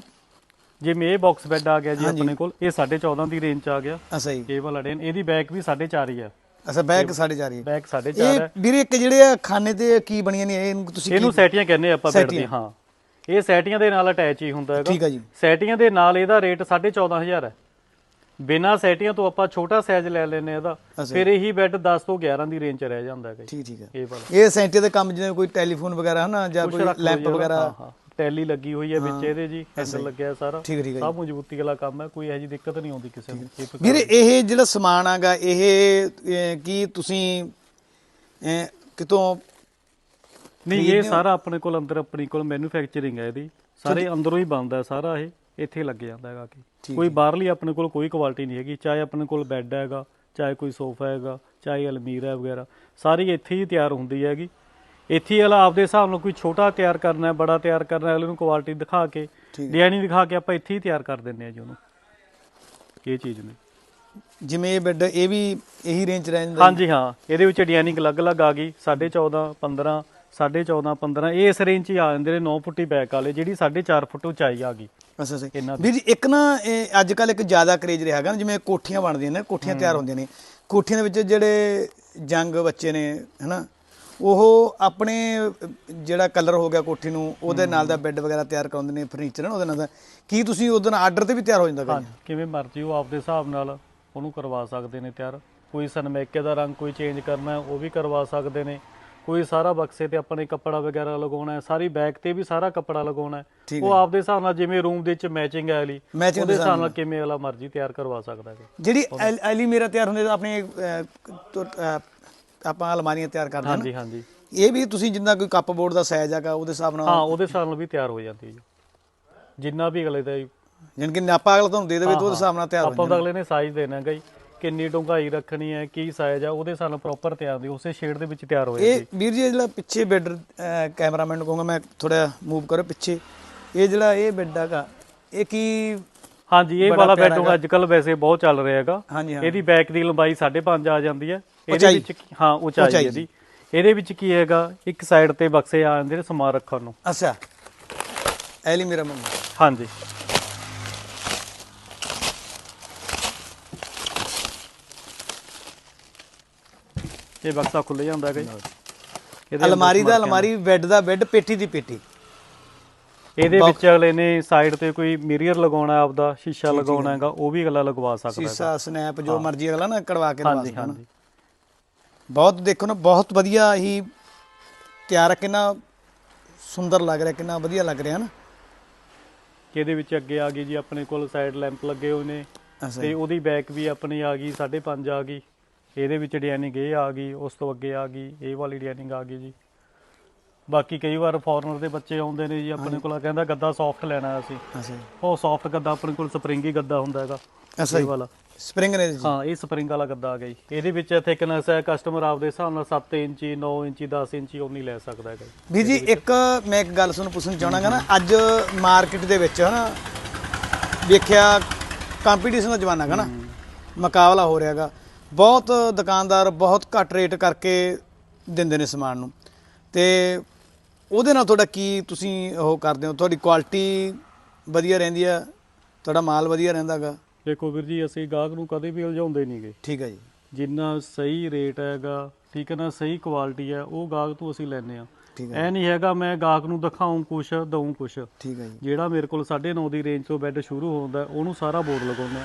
ਜਿਵੇਂ ਇਹ ਬਾਕਸ ਬੈੱਡ ਆ ਗਿਆ ਜੀ ਆਪਣੇ ਕੋਲ ਇਹ 14.5 ਦੀ ਰੇਂਜ ਚ ਆ ਗਿਆ। ਅੱਛਾ ਜੀ। ਇਹ ਵਾਲਾ ਡੇਨ ਇਹਦੀ ਬੈਕ ਵੀ 4.5 ਹੀ ਹੈ ਅੱਛਾ ਸਾਡੇ ਜਾ ਰਹੀ ਹੈ ਬੈਕ 4.5 ਇਹ ਹੈ ਵੀਰੇ ਇੱਕ ਜਿਹੜੇ ਆ ਖਾਨੇ ਤੇ ਕੀ ਬਣੀਆਂ ਨੇ ਇਹਨੂੰ ਤੁਸੀਂ ਇਹਨੂੰ ਸੈਟੀਆਂ ਕਹਿੰਦੇ ਆਪਾਂ ਬੈੱਡ ਦੀ। ਹਾਂ। ਇਹ ਸੈਟੀਆਂ ਦੇ ਨਾਲ ਅਟੈਚ ਹੀ ਹੁੰਦਾ ਹੈਗਾ। ਠੀਕ ਹੈ ਜੀ। ਸੈਟੀਆਂ ਦੇ ਨਾਲ ਇਹਦਾ ਰੇਟ 14500 ਹੈ ਬਿਨਾਂ ਸੈਟੀਆਂ ਤੋਂ ਆਪਾਂ ਛੋਟਾ ਸਾਈਜ਼ ਲੈ ਲੈਨੇ ਇਹਦਾ। ਫਿਰ ਇਹੀ ਬੈੱਡ 10 ਤੋਂ 11 ਦੀ ਰੇਂਜ 'ਚ ਰਹਿ ਜਾਂਦਾ ਜੀ। ਠੀਕ ਠੀਕ ਹੈ ਇਹ ਵਾਲਾ। ਇਹ ਸੈਂਟਰ ਦੇ ਕੰਮ ਜਿਵੇਂ ਕੋਈ ਟੈਲੀਫੋਨ ਵਗੈਰਾ ਹਨਾ ਜਾਂ ਕੋਈ ਲੈਂਪ ਵਗੈਰਾ। ਹਾਂ ਹਾਂ। ਟੈਲੀ ਲੱਗੀ ਹੋਈ ਹੈ ਵਿੱਚ ਇਹਦੇ ਜੀ ਹੈਂਡਲ ਲੱਗਿਆ ਸਾਰਾ। ਠੀਕ ਠੀਕ ਸਭ ਮਜ਼ਬੂਤੀ ਵਾਲਾ ਕੰਮ ਹੈ ਕੋਈ ਇਹੋ ਦਿੱਕਤ ਨਹੀਂ ਆਉਂਦੀ ਕਿਸੇ ਨੂੰ। ਵੀਰੇ ਇਹ ਜਿਹੜਾ ਸਮਾਨ ਆਗਾ ਇਹ ਕੀ ਤੁਸੀਂ ਕਿਤੋਂ ਨਹੀਂ ਇਹ? ਸਾਰਾ ਆਪਣੇ ਕੋਲ ਅੰਦਰ ਆਪਣੀ ਕੋਲ ਮੈਨੂਫੈਕਚਰਿੰਗ ਹੈ ਇਹਦੀ। ਸਾਰੇ ਅੰਦਰੋਂ ਹੀ ਬਣਦਾ ਸਾਰਾ ਇਹ। ਇੱਥੇ ਲੱਗ ਜਾਂਦਾ ਹੈਗਾ ਕਿ। ਕੋਈ ਬਾਹਰਲੀ ਆਪਣੇ ਕੋਲ ਕੋਈ ਕੁਆਲਿਟੀ ਨਹੀਂ ਹੈਗੀ। ਚਾਹੇ ਆਪਣੇ ਕੋਲ ਬੈੱਡ ਹੈਗਾ ਚਾਹੇ ਕੋਈ ਸੋਫਾ ਹੈਗਾ ਚਾਹੇ ਅਲਮੀਰਾ ਵਗੈਰਾ। ਸਾਰੀ ਇੱਥੇ ਹੀ ਤਿਆਰ ਹੁੰਦੀ ਹੈਗੀ। ਇੱਥੇ ਹੀ ਵਾਲਾ ਆਪਦੇ ਹਿਸਾਬ ਨਾਲ ਕੋਈ ਛੋਟਾ ਤਿਆਰ ਕਰਨਾ ਹੈ ਬੜਾ ਤਿਆਰ ਕਰਨਾ ਹੈ ਅਗਲੇ ਨੂੰ ਕੁਆਲਿਟੀ ਦਿਖਾ ਕੇ ਠੀਕ ਹੈ। ਡਿਜ਼ਾਈਨਿੰਗ ਦਿਖਾ ਕੇ ਆਪਾਂ ਇੱਥੇ ਹੀ ਤਿਆਰ ਕਰ ਦਿੰਦੇ ਆ ਜੀ ਉਹਨੂੰ ਇਹ ਚੀਜ਼ ਨੇ ਜਿਵੇਂ ਇਹ ਬੈੱਡ ਇਹ ਵੀ ਇਹੀ ਰੇਂਜ 'ਚ ਰਹਿ ਜਾਂਦਾ ਜੀ? ਹਾਂਜੀ ਹਾਂ ਇਹਦੇ ਵਿੱਚ ਡਿਜ਼ਾਈਨਿੰਗ ਅਲੱਗ-ਅਲੱਗ ਆ ਗਈ 14.5 15 14.5 15 ਇਹ ਇਸ ਰੇਂਜ 'ਚ ਹੀ ਆ ਜਾਂਦੇ ਨੇ 9 ਫੁੱਟੀ ਬੈਕ ਵਾਲੇ ਜਿਹੜੀ 4.5 ਫੁੱਟ ਉਚਾਈ ਆ ਗਈ ਅੱਛਾ ਦੀ। ਵੀਰ ਜੀ ਇੱਕ ਨਾ ਇਹ ਅੱਜ ਕੱਲ ਇੱਕ ਜ਼ਿਆਦਾ ਕਰੇਜ ਰਿਹਾ ਹੈਗਾ ਜਿਵੇਂ ਕੋਠੀਆਂ ਬਣਦੀਆਂ ਨੇ ਕੋਠੀਆਂ ਤਿਆਰ ਹੁੰਦੀਆਂ ਨੇ ਕੋਠੀਆਂ ਦੇ ਵਿੱਚ ਜਿਹੜੇ ਜੰਗ ਬੱਚੇ ਨੇ ਹਨਾ ਉਹ ਆਪਣੇ ਜਿਹੜਾ ਕਲਰ ਹੋ ਗਿਆ ਕੋਠੀ ਨੂੰ ਉਹਦੇ ਨਾਲ ਦਾ ਬੈੱਡ ਵਗੈਰਾ ਤਿਆਰ ਕਰਾਉਂਦੇ ਨੇ ਫਰਨੀਚਰ ਨਾ ਉਹਦੇ ਨਾਲ ਦਾ। ਕੀ ਤੁਸੀਂ ਉਹਦੇ ਨਾਲ ਆਰਡਰ ਤੇ ਵੀ ਤਿਆਰ ਹੋ ਜਾਂਦਾ ਹਾਂ ਕਿਵੇਂ ਮਰਜ਼ੀ ਉਹ ਆਪਦੇ ਹਿਸਾਬ ਨਾਲ ਉਹਨੂੰ ਕਰਵਾ ਸਕਦੇ ਨੇ ਤਿਆਰ। ਕੋਈ ਸਨਮੈਕੇ ਦਾ ਰੰਗ ਕੋਈ ਚੇਂਜ ਕਰਨਾ ਉਹ ਵੀ ਕਰਵਾ ਸਕਦੇ ਨੇ। ਕੋਈ ਸਾਰਾ ਬਕਸੇ ਤੇ ਆਪਣੇ ਕੱਪੜਾ ਵਗੈਰਾ ਲਗਾਉਣਾ ਹੈ ਸਾਰੀ ਬੈਕ ਤੇ ਵੀ ਸਾਰਾ ਕੱਪੜਾ ਲਗਾਉਣਾ ਹੈ। ਉਹ ਆਪਦੇ ਹਿਸਾਬ ਨਾਲ ਜਿਵੇਂ ਰੂਮ ਦੇ ਵਿੱਚ ਮੈਚਿੰਗ ਹੈ Matching ਉਹਦੇ ਹਿਸਾਬ ਨਾਲ ਕਿਵੇਂ ਵਾਲਾ ਮਰਜ਼ੀ ਤਿਆਰ ਕਰਵਾ ਸਕਦਾ ਹੈ। ਜਿਹੜੀ ਐਲ- ਐਲੀਮੀਰਾ ਤਿਆਰ ਹੁੰਦੇ ਆਪਣੇ ਆਪਾਂ ਅਲਮਾਰੀਆਂ ਤਿਆਰ ਕਰਦੇ ਹਾਂ ਹਾਂਜੀ ਹਾਂਜੀ। ਇਹ ਵੀ ਤੁਸੀਂ ਜਿੰਨਾ ਕੋਈ ਕੱਪ ਬੋਰਡ ਦਾ ਸਾਈਜ਼ ਹੈਗਾ ਉਹਦੇ ਹਿਸਾਬ ਹਾਂ ਨਾਲ ਉਹਦੇ ਹਿਸਾਬ ਨਾਲ ਵੀ ਤਿਆਰ ਹੋ ਜਾਂਦੀ ਹੈ ਜੀ। ਜਿੰਨਾ ਵੀ ਅਗਲੇ ਦਾ ਜੀ। ਜਾਣੀ ਕਿ ਨਾਪਾ ਅਗਲਾ ਤੁਹਾਨੂੰ ਦੇ ਦੇਵੇ ਤਾਂ ਉਹਦੇ ਹਿਸਾਬ ਨਾਲ ਤਿਆਰ ਹੋ ਆਪਾਂ ਜਾਂਦਾ ਤਾਂ ਅਗਲੇ ਨੇ ਸਾਈਜ਼ ਦੇਣਾ ਹੈਗਾ ਜੀ। ਕਿੰਨੀ ਡੂੰਘਾਈ ਰੱਖਣੀ ਹੈ ਕੀ ਸਾਈਜ਼ ਆ ਉਹਦੇ ਨਾਲ ਪ੍ਰੋਪਰ ਤਿਆਰ ਦੀ ਉਸੇ ਸ਼ੇਡ ਦੇ ਵਿੱਚ ਤਿਆਰ ਹੋ ਇਹ ਵੀਰ ਜੀ ਜਿਹੜਾ ਪਿੱਛੇ ਬੈੱਡ ਕੈਮਰਾਮੈਨ ਨੂੰ ਕਹੂੰਗਾ ਮੈਂ ਥੋੜਾ ਮੂਵ ਕਰੋ ਪਿੱਛੇ। ਇਹ ਜਿਹੜਾ ਇਹ ਬੈੱਡ ਹੈਗਾ ਇਹ ਕੀ ਹਾਂਜੀ ਇਹ ਵਾਲਾ ਬੈੱਡ ਅੱਜ ਕੱਲ ਵੈਸੇ ਬਹੁਤ ਚੱਲ ਰਿਹਾ ਹੈਗਾ। ਹਾਂ। ਇਹਦੀ ਬੈਕ ਦੀ ਲੰਬਾਈ 5.5 ਆ ਜਾਂਦੀ ਹੈ। ਇਹਦੇ। ਵਿੱਚ ਹਾਂ ਉਚਾਈ ਇਹਦੀ। ਇਹਦੇ ਵਿੱਚ ਕੀ ਹੈਗਾ? ਇੱਕ ਸਾਈਡ ਤੇ ਬਕਸੇ ਆ ਜਾਂਦੇ ਨੇ ਸਮਾਨ ਰੱਖਣ ਨੂੰ। ਅੱਛਾ। ਐਲੀ ਮੇਰਾ ਮੰਮਾ ਹਾਂਜੀ। ਇਹ ਬਕਸਾ ਖੁੱਲ ਜਾਂਦਾ ਹੈਗਾ ਜੀ। ਅਲਮਾਰੀ ਦਾ ਅਲਮਾਰੀ ਬੈੱਡ ਦਾ ਬੈੱਡ ਪੇਟੀ ਦੀ ਪੇਟੀ। ਇਹਦੇ ਵਿੱਚ ਅਗਲੇ ਨੇ ਸਾਈਡ ਤੇ ਕੋਈ ਮਿਰਰ ਲਗਾਉਣਾ ਆਪਦਾ ਸ਼ੀਸ਼ਾ ਲਗਾਉਣਾ ਹੈਗਾ ਉਹ ਵੀ ਅਗਲਾ ਲਗਵਾ ਸਕਦਾ ਹੈ ਸੀਸਾ ਸਨੈਪ ਜੋ ਮਰਜ਼ੀ ਅਗਲਾ ਨਾ ਕਢਵਾ ਕੇ ਹਾਂਜੀ ਸਕਦਾ ਨਾ। ਹਾਂਜੀ। ਬਹੁਤ ਦੇਖੋ ਨਾ ਬਹੁਤ ਵਧੀਆ ਹੀ ਤਿਆਰ ਹੈ ਕਿੰਨਾ ਸੁੰਦਰ ਲੱਗ ਰਿਹਾ ਕਿੰਨਾ ਵਧੀਆ ਲੱਗ ਰਿਹਾ ਨਾ। ਇਹਦੇ ਵਿੱਚ ਅੱਗੇ ਆ ਗਈ ਜੀ ਆਪਣੇ ਕੋਲ ਸਾਈਡ ਲੈਂਪ ਲੱਗੇ ਹੋਏ ਨੇ। ਅੱਛਾ ਤੇ ਉਹਦੀ ਬੈਕ ਵੀ ਆਪਣੀ ਆ ਗਈ 5.5 ਆ ਗਈ। ਇਹਦੇ ਵਿੱਚ ਡਿਜ਼ਾਈਨਿੰਗ ਇਹ ਆ ਗਈ ਉਸ ਤੋਂ ਅੱਗੇ ਆ ਗਈ ਇਹ ਵਾਲੀ ਡਿਜ਼ਾਈਨਿੰਗ ਆ ਗਈ ਜੀ। ਬਾਕੀ ਕਈ ਵਾਰ ਫੋਰਨਰ ਦੇ ਬੱਚੇ ਆਉਂਦੇ ਨੇ ਜੀ ਆਪਣੇ ਕੋਲ ਕਹਿੰਦਾ ਗੱਦਾ ਸੌਫਟ ਲੈਣਾ ਅਸੀਂ। ਅੱਛਾ ਜੀ। ਉਹ ਸੌਫਟ ਗੱਦਾ ਆਪਣੇ ਕੋਲ ਸਪਰਿੰਗੀ ਗੱਦਾ ਹੁੰਦਾ ਹੈਗਾ ਅੱਛਾ ਇਹ ਜੀ। ਵਾਲਾ। ਸਪਰਿੰਗ ਨੇ ਜੀ। ਹਾਂ ਇਹ ਸਪਰਿੰਗ ਵਾਲਾ ਗੱਦਾ ਆ ਗਿਆ ਜੀ। ਇਹਦੇ ਵਿੱਚ ਥਿਕਨੈਸ ਹੈ ਕਸਟਮਰ ਆਪਦੇ ਹਿਸਾਬ ਨਾਲ 7 ਇੰਚੀ 9 ਇੰਚੀ 10 ਇੰਚੀ ਉਨੀ ਲੈ ਸਕਦਾ ਹੈਗਾ ਜੀ। ਵੀਰ ਜੀ ਇੱਕ ਮੈਂ ਇੱਕ ਗੱਲ ਤੁਹਾਨੂੰ ਪੁੱਛਣਾ ਚਾਹਣਾਗਾ ਨਾ ਅੱਜ ਮਾਰਕੀਟ ਦੇ ਵਿੱਚ ਹਨਾ ਵੇਖਿਆ ਕੰਪੀਟੀਸ਼ਨ ਦਾ ਜ਼ਮਾਨਾ ਹੈਗਾ ਨਾ ਮੁਕਾਬਲਾ ਹੋ ਰਿਹਾਗਾ। ਬਹੁਤ ਦੁਕਾਨਦਾਰ ਬਹੁਤ ਘੱਟ ਰੇਟ ਕਰਕੇ ਦਿੰਦੇ ਨੇ ਸਮਾਨ ਨੂੰ। ਤੇ ਉਹਦੇ ਨਾਲ ਤੁਹਾਡਾ ਕੀ ਤੁਸੀਂ ਉਹ ਕਰਦੇ ਹੋ? ਤੁਹਾਡੀ ਕੁਆਲਿਟੀ ਵਧੀਆ ਰਹਿੰਦੀ ਆ ਤੁਹਾਡਾ ਮਾਲ ਵਧੀਆ ਰਹਿੰਦਾਗਾ? ਦੇਖੋ ਵੀਰ ਜੀ ਅਸੀਂ ਗਾਹਕ ਨੂੰ ਕਦੇ ਵੀ ਉਲਝਾਉਂਦੇ ਨਹੀਂਗੇ ਠੀਕ ਹੈ ਜੀ। ਜਿੰਨਾ ਸਹੀ ਰੇਟ ਹੈਗਾ ਠੀਕ ਹੈ ਨਾ ਸਹੀ ਕੁਆਲਿਟੀ ਹੈ ਉਹ ਗਾਹਕ ਤੋਂ ਅਸੀਂ ਲੈਨੇ ਆ ਐ ਨਹੀਂ ਹੈਗਾ ਮੈਂ ਗਾਹਕ ਨੂੰ ਦਿਖਾਉਂ ਕੁਛ ਦਊਂ ਕੁਛ। ਠੀਕ ਹੈ ਜੀ। ਜਿਹੜਾ ਮੇਰੇ ਕੋਲ 9.5 ਦੀ ਰੇਂਜ ਤੋਂ ਬੈੱਡ ਸ਼ੁਰੂ ਹੁੰਦਾ ਉਹਨੂੰ ਸਾਰਾ ਬੋਰਡ ਲਗਾਉਂਦੇ।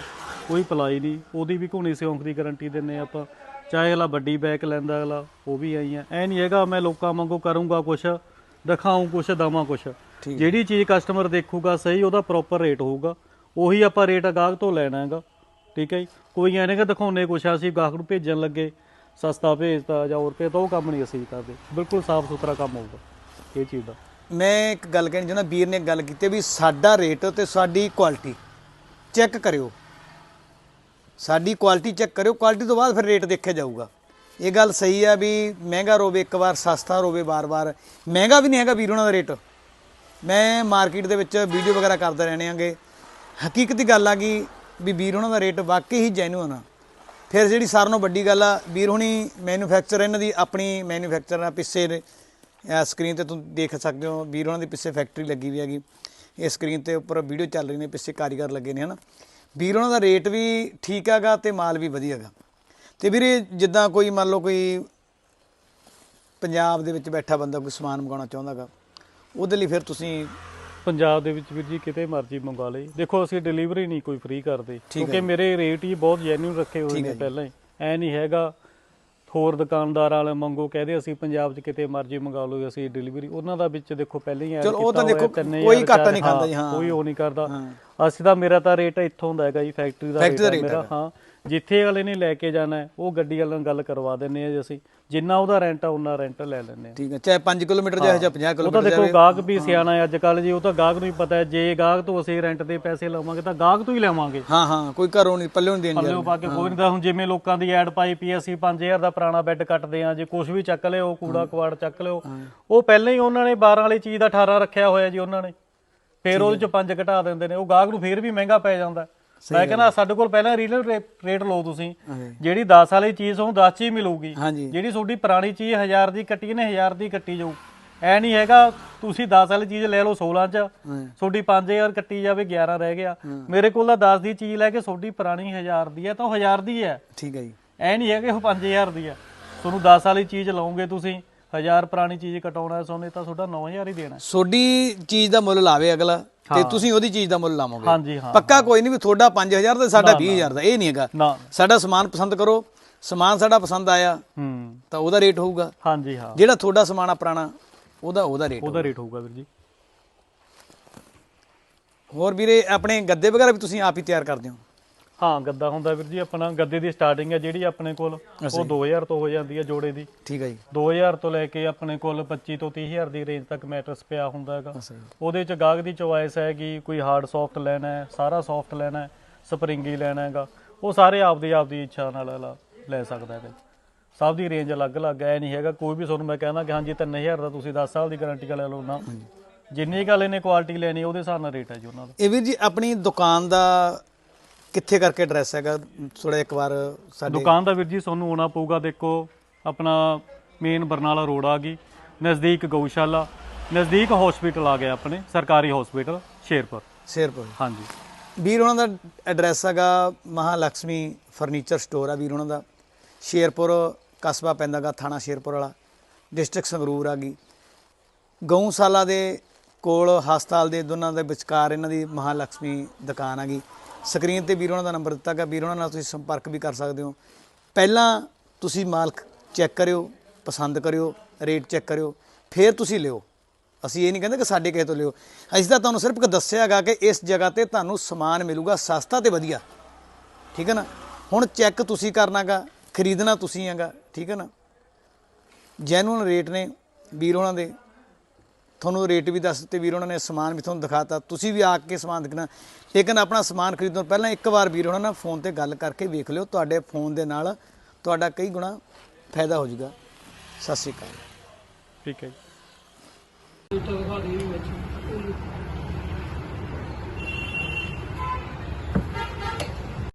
ਕੋਈ ਪਲਾਈ ਨਹੀਂ ਉਹਦੀ ਵੀ ਘੁਣੀ ਸਿਉਂਕ ਦੀ ਗਾਰੰਟੀ ਦਿੰਨੇ ਆਪਾਂ। ਚਾਹੇ ਅਗਲਾ ਵੱਡੀ ਬੈਕ ਲੈਂਦਾ ਅਗਲਾ ਉਹ ਵੀ ਆਈ ਆ ਐ ਨਹੀਂ ਹੈਗਾ ਮੈਂ ਲੋਕਾਂ ਵਾਂਗੂ ਕਰੂੰਗਾ ਕੁਛ ਦਿਖਾਉਂ ਕੁਛ ਦਵਾਂ ਕੁਛ। ਜਿਹੜੀ ਚੀਜ਼ ਕਸਟਮਰ ਦੇਖੂਗਾ ਸਹੀ ਉਹਦਾ ਪ੍ਰੋਪਰ ਰੇਟ ਹੋਊਗਾ। ਉਹੀ ਆਪਾਂ ਰੇਟ ਗਾਹਕ ਤੋਂ ਲੈਣਾ ਹੈਗਾ। ਠੀਕ ਹੈ ਜੀ? ਕੋਈ ਐ ਨਹੀਂ ਕਿ ਕੁਛ, ਅਸੀਂ ਗਾਹਕ ਨੂੰ ਭੇਜਣ ਲੱਗੇ, ਸਸਤਾ ਭੇਜਤਾ ਜਾਂ ਹੋਰ ਭੇਜਤਾ ਉਹ ਕੰਮ ਨਹੀਂ ਅਸੀਂ ਕਰਦੇ। ਬਿਲਕੁਲ ਸਾਫ਼ ਸੁਥਰਾ ਕੰਮ ਹੋਊਗਾ, ਇਹ ਚੀਜ਼ ਦਾ। ਮੈਂ ਇੱਕ ਗੱਲ ਕਹਿਣੀ ਚਾਹੁੰਦਾ, ਵੀਰ ਨੇ ਗੱਲ ਕੀਤੀ ਵੀ ਸਾਡਾ ਰੇਟ ਤੇ ਸਾਡੀ ਕੁਆਲਿਟੀ। ਚੈੱਕ ਕਰਿਓ। ਸਾਡੀ ਕੁਆਲਿਟੀ ਚੈੱਕ ਕਰਿਓ, ਕੁਆਲਿਟੀ ਤੋਂ ਬਾਅਦ ਫਿਰ ਰੇਟ ਦੇਖਿਆ ਜਾਊਗਾ। ਇਹ ਗੱਲ ਸਹੀ ਆ ਵੀ ਮਹਿੰਗਾ ਰੋਵੇ ਇੱਕ ਵਾਰ, ਸਸਤਾ ਰੋਵੇ ਵਾਰ ਵਾਰ। ਮਹਿੰਗਾ ਵੀ ਨਹੀਂ ਹੈਗਾ ਵੀਰ ਉਹਨਾਂ ਦਾ ਰੇਟ। ਮੈਂ ਮਾਰਕੀਟ ਦੇ ਵਿੱਚ ਵੀਡੀਓ ਵਗੈਰਾ ਕਰਦੇ ਰਹਿਣੇ ਆਂਗੇ। ਹਕੀਕਤ ਦੀ ਗੱਲ ਆ ਗਈ ਵੀ ਵੀਰ ਉਹਨਾਂ ਦਾ ਰੇਟ ਵਾਕਈ ਹੀ ਜੈਨੂਅਨ ਆ। ਫਿਰ ਜਿਹੜੀ ਸਾਰਿਆਂ ਨਾਲੋਂ ਵੱਡੀ ਗੱਲ ਆ, ਵੀਰ ਹੁਣੀ ਮੈਨੂਫੈਕਚਰ ਇਹਨਾਂ ਦੀ ਆਪਣੀ ਮੈਨੂਫੈਕਚਰ ਆ, ਪਿੱਛੇ ਸਕਰੀਨ ਤੇ ਤੁਸੀਂ ਦੇਖ ਸਕਦੇ ਹੋ, ਵੀਰ ਉਹਨਾਂ ਦੀ ਪਿੱਛੇ ਫੈਕਟਰੀ ਲੱਗੀ ਵੀ ਹੈਗੀ। ਇਹ ਸਕਰੀਨ ਤੇ ਉੱਪਰ ਵੀਡੀਓ ਚੱਲ ਰਹੀ ਨੇ, ਪਿੱਛੇ ਕਾਰੀਗਰ ਲੱਗੇ ਨੇ, ਹਨਾ। ਵੀਰ ਉਹਨਾਂ ਦਾ ਰੇਟ ਵੀ ਠੀਕ ਹੈਗਾ ਤੇ ਮਾਲ ਵੀ ਵਧੀਆ ਹੈਗਾ। ਤੇ ਵੀਰੇ, ਜਿੱਦਾਂ ਕੋਈ ਮੰਨ ਲਓ ਕੋਈ ਪੰਜਾਬ ਦੇ ਵਿੱਚ ਬੈਠਾ ਬੰਦਾ ਕੋਈ ਸਮਾਨ ਮੰਗਾਉਣਾ ਚਾਹੁੰਦਾਗਾ ਉਹਦੇ ਲਈ ਫਿਰ ਤੁਸੀਂ ਪੰਜਾਬ ਦੇ ਵਿੱਚ ਵੀਰ ਜੀ ਕਿਤੇ ਮਰਜ਼ੀ ਮੰਗਾ ਲਈ ਦੇਖੋ ਅਸੀਂ ਡਿਲੀਵਰੀ ਨਹੀਂ ਕੋਈ ਫ੍ਰੀ ਕਰਦੇ ਕਿਉਂਕਿ ਮੇਰੇ ਰੇਟ ਹੀ ਬਹੁਤ ਜੈਨੂਇਨ ਰੱਖੇ ਹੋਏ ਨੇ। ਪਹਿਲਾਂ ਹੀ ਐ ਨਹੀਂ ਹੈਗਾ ਹੋਰ ਦੁਕਾਨਦਾਰ ਵਾਲੇ ਮੰਗੋ ਕਹਦੇ ਅਸੀਂ ਪੰਜਾਬ 'ਚ ਕਿਤੇ ਮਰਜ਼ੀ ਮੰਗਾ ਲਓ ਅਸੀਂ ਡਿਲੀਵਰੀ ਉਹਨਾਂ ਦਾ ਵਿੱਚ ਦੇਖੋ ਪਹਿਲਾਂ ਹੀ ਐਡ ਚਲੋ ਉਹ ਤਾਂ ਦੇਖੋ ਕੋਈ ਘਾਟਾ ਨਹੀਂ ਖਾਂਦਾ ਜੀ, ਹਾਂ। ਕੋਈ ਉਹ ਨਹੀਂ ਕਰਦਾ। ਅਸੀਂ ਤਾਂ ਮੇਰਾ ਤਾਂ ਰੇਟ ਇੱਥੋਂ ਦਾ ਹੈਗਾ ਜੀ ਫੈਕਟਰੀ ਦਾ ਰੇਟ ਮੇਰਾ। ਹਾਂ ਜਿੱਥੇ ਵਾਲੇ ਨੇ ਲੈ ਕੇ ਜਾਣਾ ਹੈ, ਉਹ ਗੱਡੀ ਵਾਲਿਆਂ ਨਾਲ ਗੱਲ ਕਰਵਾ ਦਿੰਨੇ ਆ ਜੀ ਅਸੀਂ। ਜਿੰਨਾ ਉਹਦਾ ਰੈਂਟ ਆ ਉਹਨਾਂ ਰੈਂਟ ਲੈ ਲੈਂਦੇ ਆ ਠੀਕ ਹੈ ਚਾਹੇ 5 ਕਿਲੋਮੀਟਰ ਜਾਏ ਜਾਂ 50 ਉਹ ਤਾਂ ਕਿਲੋਮੀਟਰ ਦੇਖੋ ਜਾਵੇ। ਗਾਹਕ ਵੀ ਸਿਆਣਾ ਹੈ ਅੱਜ ਕੱਲ ਜੀ ਉਹ ਤਾਂ ਗਾਹਕ ਨੂੰ ਹੀ ਪਤਾ ਹੈ ਜੇ ਗਾਹਕ ਤੋਂ ਅਸੀਂ ਰੈਂਟ ਦੇ ਪੈਸੇ ਲਵਾਂਗੇ ਤਾਂ ਗਾਹਕ ਤੋਂ ਹੀ ਲਵਾਂਗੇ। ਹਾਂ ਹਾਂ ਕੋਈ ਘਰੋਂ ਨਹੀਂ ਪੱਲਿਓਂ ਨਹੀਂ ਦੇਣ ਪੱਲੇ ਪਾ ਕੇ ਕੋਈ ਨਹੀਂ ਤਾਂ ਹੁਣ ਜਿਵੇਂ ਲੋਕਾਂ ਦੀ ਐਡ ਪਾਈ ਪਈ ਅਸੀਂ 5000 ਦਾ ਪੁਰਾਣਾ ਬੈੱਡ ਕੱਟਦੇ ਆ ਜੇ ਕੁਝ ਵੀ ਚੱਕ ਲਿਓ ਕੂੜਾ ਕਵਾੜ ਚੱਕ ਲਿਓ ਉਹ ਪਹਿਲਾਂ ਹੀ ਉਹਨਾਂ ਨੇ 12 ਵਾਲੀ ਚੀਜ਼ ਦਾ 18 ਰੱਖਿਆ ਹੋਇਆ ਜੀ ਉਹਨਾਂ ਨੇ। ਫਿਰ ਉਹਦੇ ਚ 5 ਘਟਾ ਦਿੰਦੇ ਨੇ ਉਹ ਗਾਹਕ ਨੂੰ ਫਿਰ ਵੀ ਮਹਿੰਗਾ ਪੈ ਜਾਂਦਾ। ਮੈਂ ਕਹਿੰਦਾ ਸਾਡੇ ਕੋਲ ਪਹਿਲਾਂ ਰੀਜਨਲ ਰੇਟ ਲਓ ਤੁਸੀਂ। ਜਿਹੜੀ 10 ਵਾਲੀ ਚੀਜ਼ ਉਹ 10 ਚ ਹੀ ਮਿਲੂਗੀ ਜਿਹੜੀ ਤੁਹਾਡੀ ਪੁਰਾਣੀ ਚੀਜ਼ 1000 ਦੀ ਕੱਟੀ ਨੇ 1000 ਦੀ ਕੱਟੀ ਜਾਊ। ਐ ਨਹੀਂ ਹੈਗਾ ਤੁਸੀਂ 10 ਵਾਲੀ ਚੀਜ਼ ਲੈ ਲਓ 16 ਚ। ਤੁਹਾਡੀ 5000 ਕੱਟੀ ਜਾਵੇ 11 ਰਹਿ ਗਿਆ। ਮੇਰੇ ਕੋਲ ਤਾਂ 10 ਦੀ ਚੀਜ਼ ਲੈ ਕੇ ਤੁਹਾਡੀ ਪੁਰਾਣੀ 1000 ਦੀ ਹੈ ਤਾਂ ਉਹ 1000 ਦੀ ਹੈ। ਠੀਕ ਹੈ ਜੀ। ਐ ਨਹੀਂ ਹੈਗਾ ਉਹ 5000 ਦੀ ਹੈ। ਤੁਹਾਨੂੰ 10 ਵਾਲੀ ਚੀਜ਼ ਲਓਗੇ ਤੁਸੀਂ 1000 ਪੁਰਾਣੀ ਚੀਜ਼ ਕਟਾਉਣਾ ਹੈ ਸੋਨੇ ਤਾਂ ਤੁਹਾਡਾ 9000 ਹੀ ਦੇਣਾ ਹੈ। ਸੋਡੀ ਚੀਜ਼ ਦਾ ਮੁੱਲ ਲਾਵੇ ਅਗਲਾ। ਤੇ ਤੁਸੀਂ ਉਹਦੀ ਚੀਜ਼ ਦਾ ਮੁੱਲ ਲਾਵੋਗੇ। ਹਾਂਜੀ ਹਾਂ। ਪੱਕਾ ਕੋਈ ਨਹੀਂ ਵੀ ਤੁਹਾਡਾ 5000 ਤੇ ਸਾਡਾ 20000 ਦਾ ਇਹ ਨਹੀਂ ਹੈਗਾ। ਸਾਡਾ ਸਮਾਨ ਪਸੰਦ ਕਰੋ ਸਮਾਨ ਸਾਡਾ ਪਸੰਦ ਆਇਆ ਹੂੰ। ਤਾਂ ਉਹਦਾ ਰੇਟ ਹੋਊਗਾ। ਹਾਂਜੀ ਹਾਂ। ਜਿਹੜਾ ਤੁਹਾਡਾ ਸਮਾਨ ਆ ਪੁਰਾਣਾ ਉਹਦਾ ਉਹਦਾ ਰੇਟ ਉਹਦਾ ਰੇਟ ਹੋਊਗਾ ਵੀਰ ਜੀ। ਹੋਰ ਵੀਰੇ ਆਪਣੇ ਗੱਦੇ ਵਗੈਰਾ ਵੀ ਤੁਸੀਂ ਆਪ ਹੀ ਤਿਆਰ ਕਰਦੇ ਹੋ? ਹਾਂ ਗੱਦਾ ਹੁੰਦਾ ਵੀਰ ਜੀ ਆਪਣਾ ਗੱਦੇ ਦੀ ਸਟਾਰਟਿੰਗ ਹੈ ਜਿਹੜੀ ਆਪਣੇ ਕੋਲ ਉਹ 2000 ਤੋਂ ਹੋ ਜਾਂਦੀ ਹੈ ਜੋੜੇ ਦੀ। ਠੀਕ ਹੈ ਜੀ। 2000 ਤੋਂ ਲੈ ਕੇ ਆਪਣੇ ਕੋਲ 25 ਤੋਂ 30000 ਦੀ ਰੇਂਜ ਤੱਕ ਮੈਟਰਸ ਪਿਆ ਹੁੰਦਾ ਹੈਗਾ। ਉਹਦੇ ਚ ਗਾਹਕ ਦੀ ਚੋਇਸ ਹੈ ਕਿ ਕੋਈ ਹਾਰਡ ਸੌਫਟ ਲੈਣਾ ਹੈ ਸਾਰਾ ਸੌਫਟ ਲੈਣਾ ਹੈ ਸਪਰਿੰਗੀ ਲੈਣਾ ਹੈਗਾ। ਉਹ ਸਾਰੇ ਆਪਦੀ ਆਪਦੀ ਇੱਛਾ ਨਾਲ ਲਾ- ਸਕਦਾ ਹੈ। ਸਭ ਦੀ ਰੇਂਜ ਅਲੱਗ-ਅਲੱਗ ਹੈ ਨਹੀਂ ਹੈਗਾ ਕੋਈ ਵੀ ਤੁਹਾਨੂੰ ਮੈਂ ਕਹਿੰਦਾ ਕਿ ਹਾਂਜੀ 3000 ਦਾ ਤੁਸੀਂ 10 ਸਾਲ ਦੀ ਗਾਰੰਟੀ ਲੈ ਲਓ ਨਾ। ਜਿੰਨੀ ਗੱਲ ਇਹਨੇ ਕੁਆਲਿਟੀ ਲੈਣੀ ਉਹਦੇ ਹਿਸਾਬ ਨਾਲ ਰੇਟ ਹੈ ਜੀ ਉਹਨਾਂ ਦਾ। ਇਹ ਵੀਰ ਜੀ ਆਪਣੀ ਦੁਕਾਨ ਦਾ ਕਿੱਥੇ ਕਰਕੇ ਐਡਰੈਸ ਹੈਗਾ? ਥੋੜਾ ਇੱਕ ਵਾਰ ਸਾਡੇ ਦੁਕਾਨ ਦਾ ਵੀਰ ਜੀ ਤੁਹਾਨੂੰ ਆਉਣਾ ਪਊਗਾ ਦੇਖੋ ਆਪਣਾ ਮੇਨ ਬਰਨਾਲਾ ਰੋਡ ਆ ਗਈ। ਨਜ਼ਦੀਕ ਗਊਸ਼ਾਲਾ ਨਜ਼ਦੀਕ ਹਸਪੀਟਲ ਆ ਗਿਆ ਆਪਣੇ ਸਰਕਾਰੀ ਹਸਪੀਟਲ ਸ਼ੇਰਪੁਰ। ਸ਼ੇਰਪੁਰ। ਹਾਂਜੀ। ਵੀਰ ਉਹਨਾਂ ਦਾ ਐਡਰੈਸ ਹੈਗਾ ਮਹਾਲక్ష్ਮੀ ਫਰਨੀਚਰ ਸਟੋਰ ਆ ਵੀਰ ਉਹਨਾਂ ਦਾ। ਸ਼ੇਰਪੁਰ ਕਸਬਾ ਪੈਂਦਾ ਗਾ ਥਾਣਾ ਸ਼ੇਰਪੁਰ ਵਾਲਾ। ਡਿਸਟ੍ਰਿਕਟ ਸੰਗਰੂਰ ਆ ਗਈ। ਗਊਸ਼ਾਲਾ ਦੇ ਕੋਲ ਹਸਪਤਾਲ ਦੇ ਦੋਨਾਂ ਦੇ ਵਿਚਕਾਰ ਇਹਨਾਂ ਦੀ ਮਹਾਲక్ష్ਮੀ ਦੁਕਾਨ ਆ ਗਈ। ਸਕਰੀਨ ਤੇ ਵੀਰ ਉਹਨਾਂ ਦਾ ਨੰਬਰ ਦਿੱਤਾ ਗਿਆ। ਵੀਰ ਉਹਨਾਂ ਨਾਲ ਤੁਸੀਂ ਸੰਪਰਕ ਵੀ ਕਰ ਸਕਦੇ ਹੋ। ਪਹਿਲਾਂ ਤੁਸੀਂ ਮਾਲ ਚੈੱਕ ਕਰਿਓ, ਪਸੰਦ ਕਰਿਓ, ਰੇਟ ਚੈੱਕ ਕਰਿਓ, ਫਿਰ ਤੁਸੀਂ ਲਿਓ। ਅਸੀਂ ਇਹ ਨਹੀਂ ਕਹਿੰਦੇ ਕਿ ਸਾਡੇ ਕਿਸੇ ਤੋਂ ਲਿਓ। ਅਸੀਂ ਤਾਂ ਤੁਹਾਨੂੰ ਸਿਰਫ ਇੱਕ ਦੱਸਿਆ ਹੈਗਾ ਕਿ ਇਸ ਜਗ੍ਹਾ ਤੇ ਤੁਹਾਨੂੰ ਸਮਾਨ ਮਿਲੂਗਾ, ਸਸਤਾ ਤੇ ਵਧੀਆ। ਠੀਕ ਹੈ ਨਾ? ਹੁਣ ਚੈੱਕ ਤੁਸੀਂ ਕਰਨਾਗਾ, ਖਰੀਦਣਾ ਤੁਸੀਂ ਹੈਗਾ। ਠੀਕ ਹੈ ਨਾ? ਜੈਨੂਨ ਰੇਟ ਨੇ ਵੀਰ ਉਹਨਾਂ ਦੇ। ਤੁਹਾਨੂੰ ਰੇਟ ਵੀ ਦੱਸ ਦਿੱਤੇ ਵੀਰ ਉਹਨਾਂ ਨੇ ਸਮਾਨ ਵੀ ਤੁਹਾਨੂੰ ਦਿਖਾਤਾ। ਤੁਸੀਂ ਵੀ ਆ ਕੇ ਸਮਾਨ ਦੇਖਣਾ। ਲੇਕਿਨ ਆਪਣਾ ਸਮਾਨ ਖਰੀਦਣ ਤੋਂ ਪਹਿਲਾਂ ਇੱਕ ਵਾਰ ਵੀਰ ਉਹਨਾਂ ਨਾਲ ਫੋਨ ਤੇ ਗੱਲ ਕਰਕੇ ਵੇਖ ਲਿਓ। ਤੁਹਾਡੇ ਫੋਨ ਦੇ ਨਾਲ ਤੁਹਾਡਾ ਕਈ ਗੁਣਾ ਫਾਇਦਾ ਹੋ ਜਾਊਗਾ। ਸਤਿ ਸ਼੍ਰੀ ਅਕਾਲ। ਠੀਕ ਹੈ ਜੀ।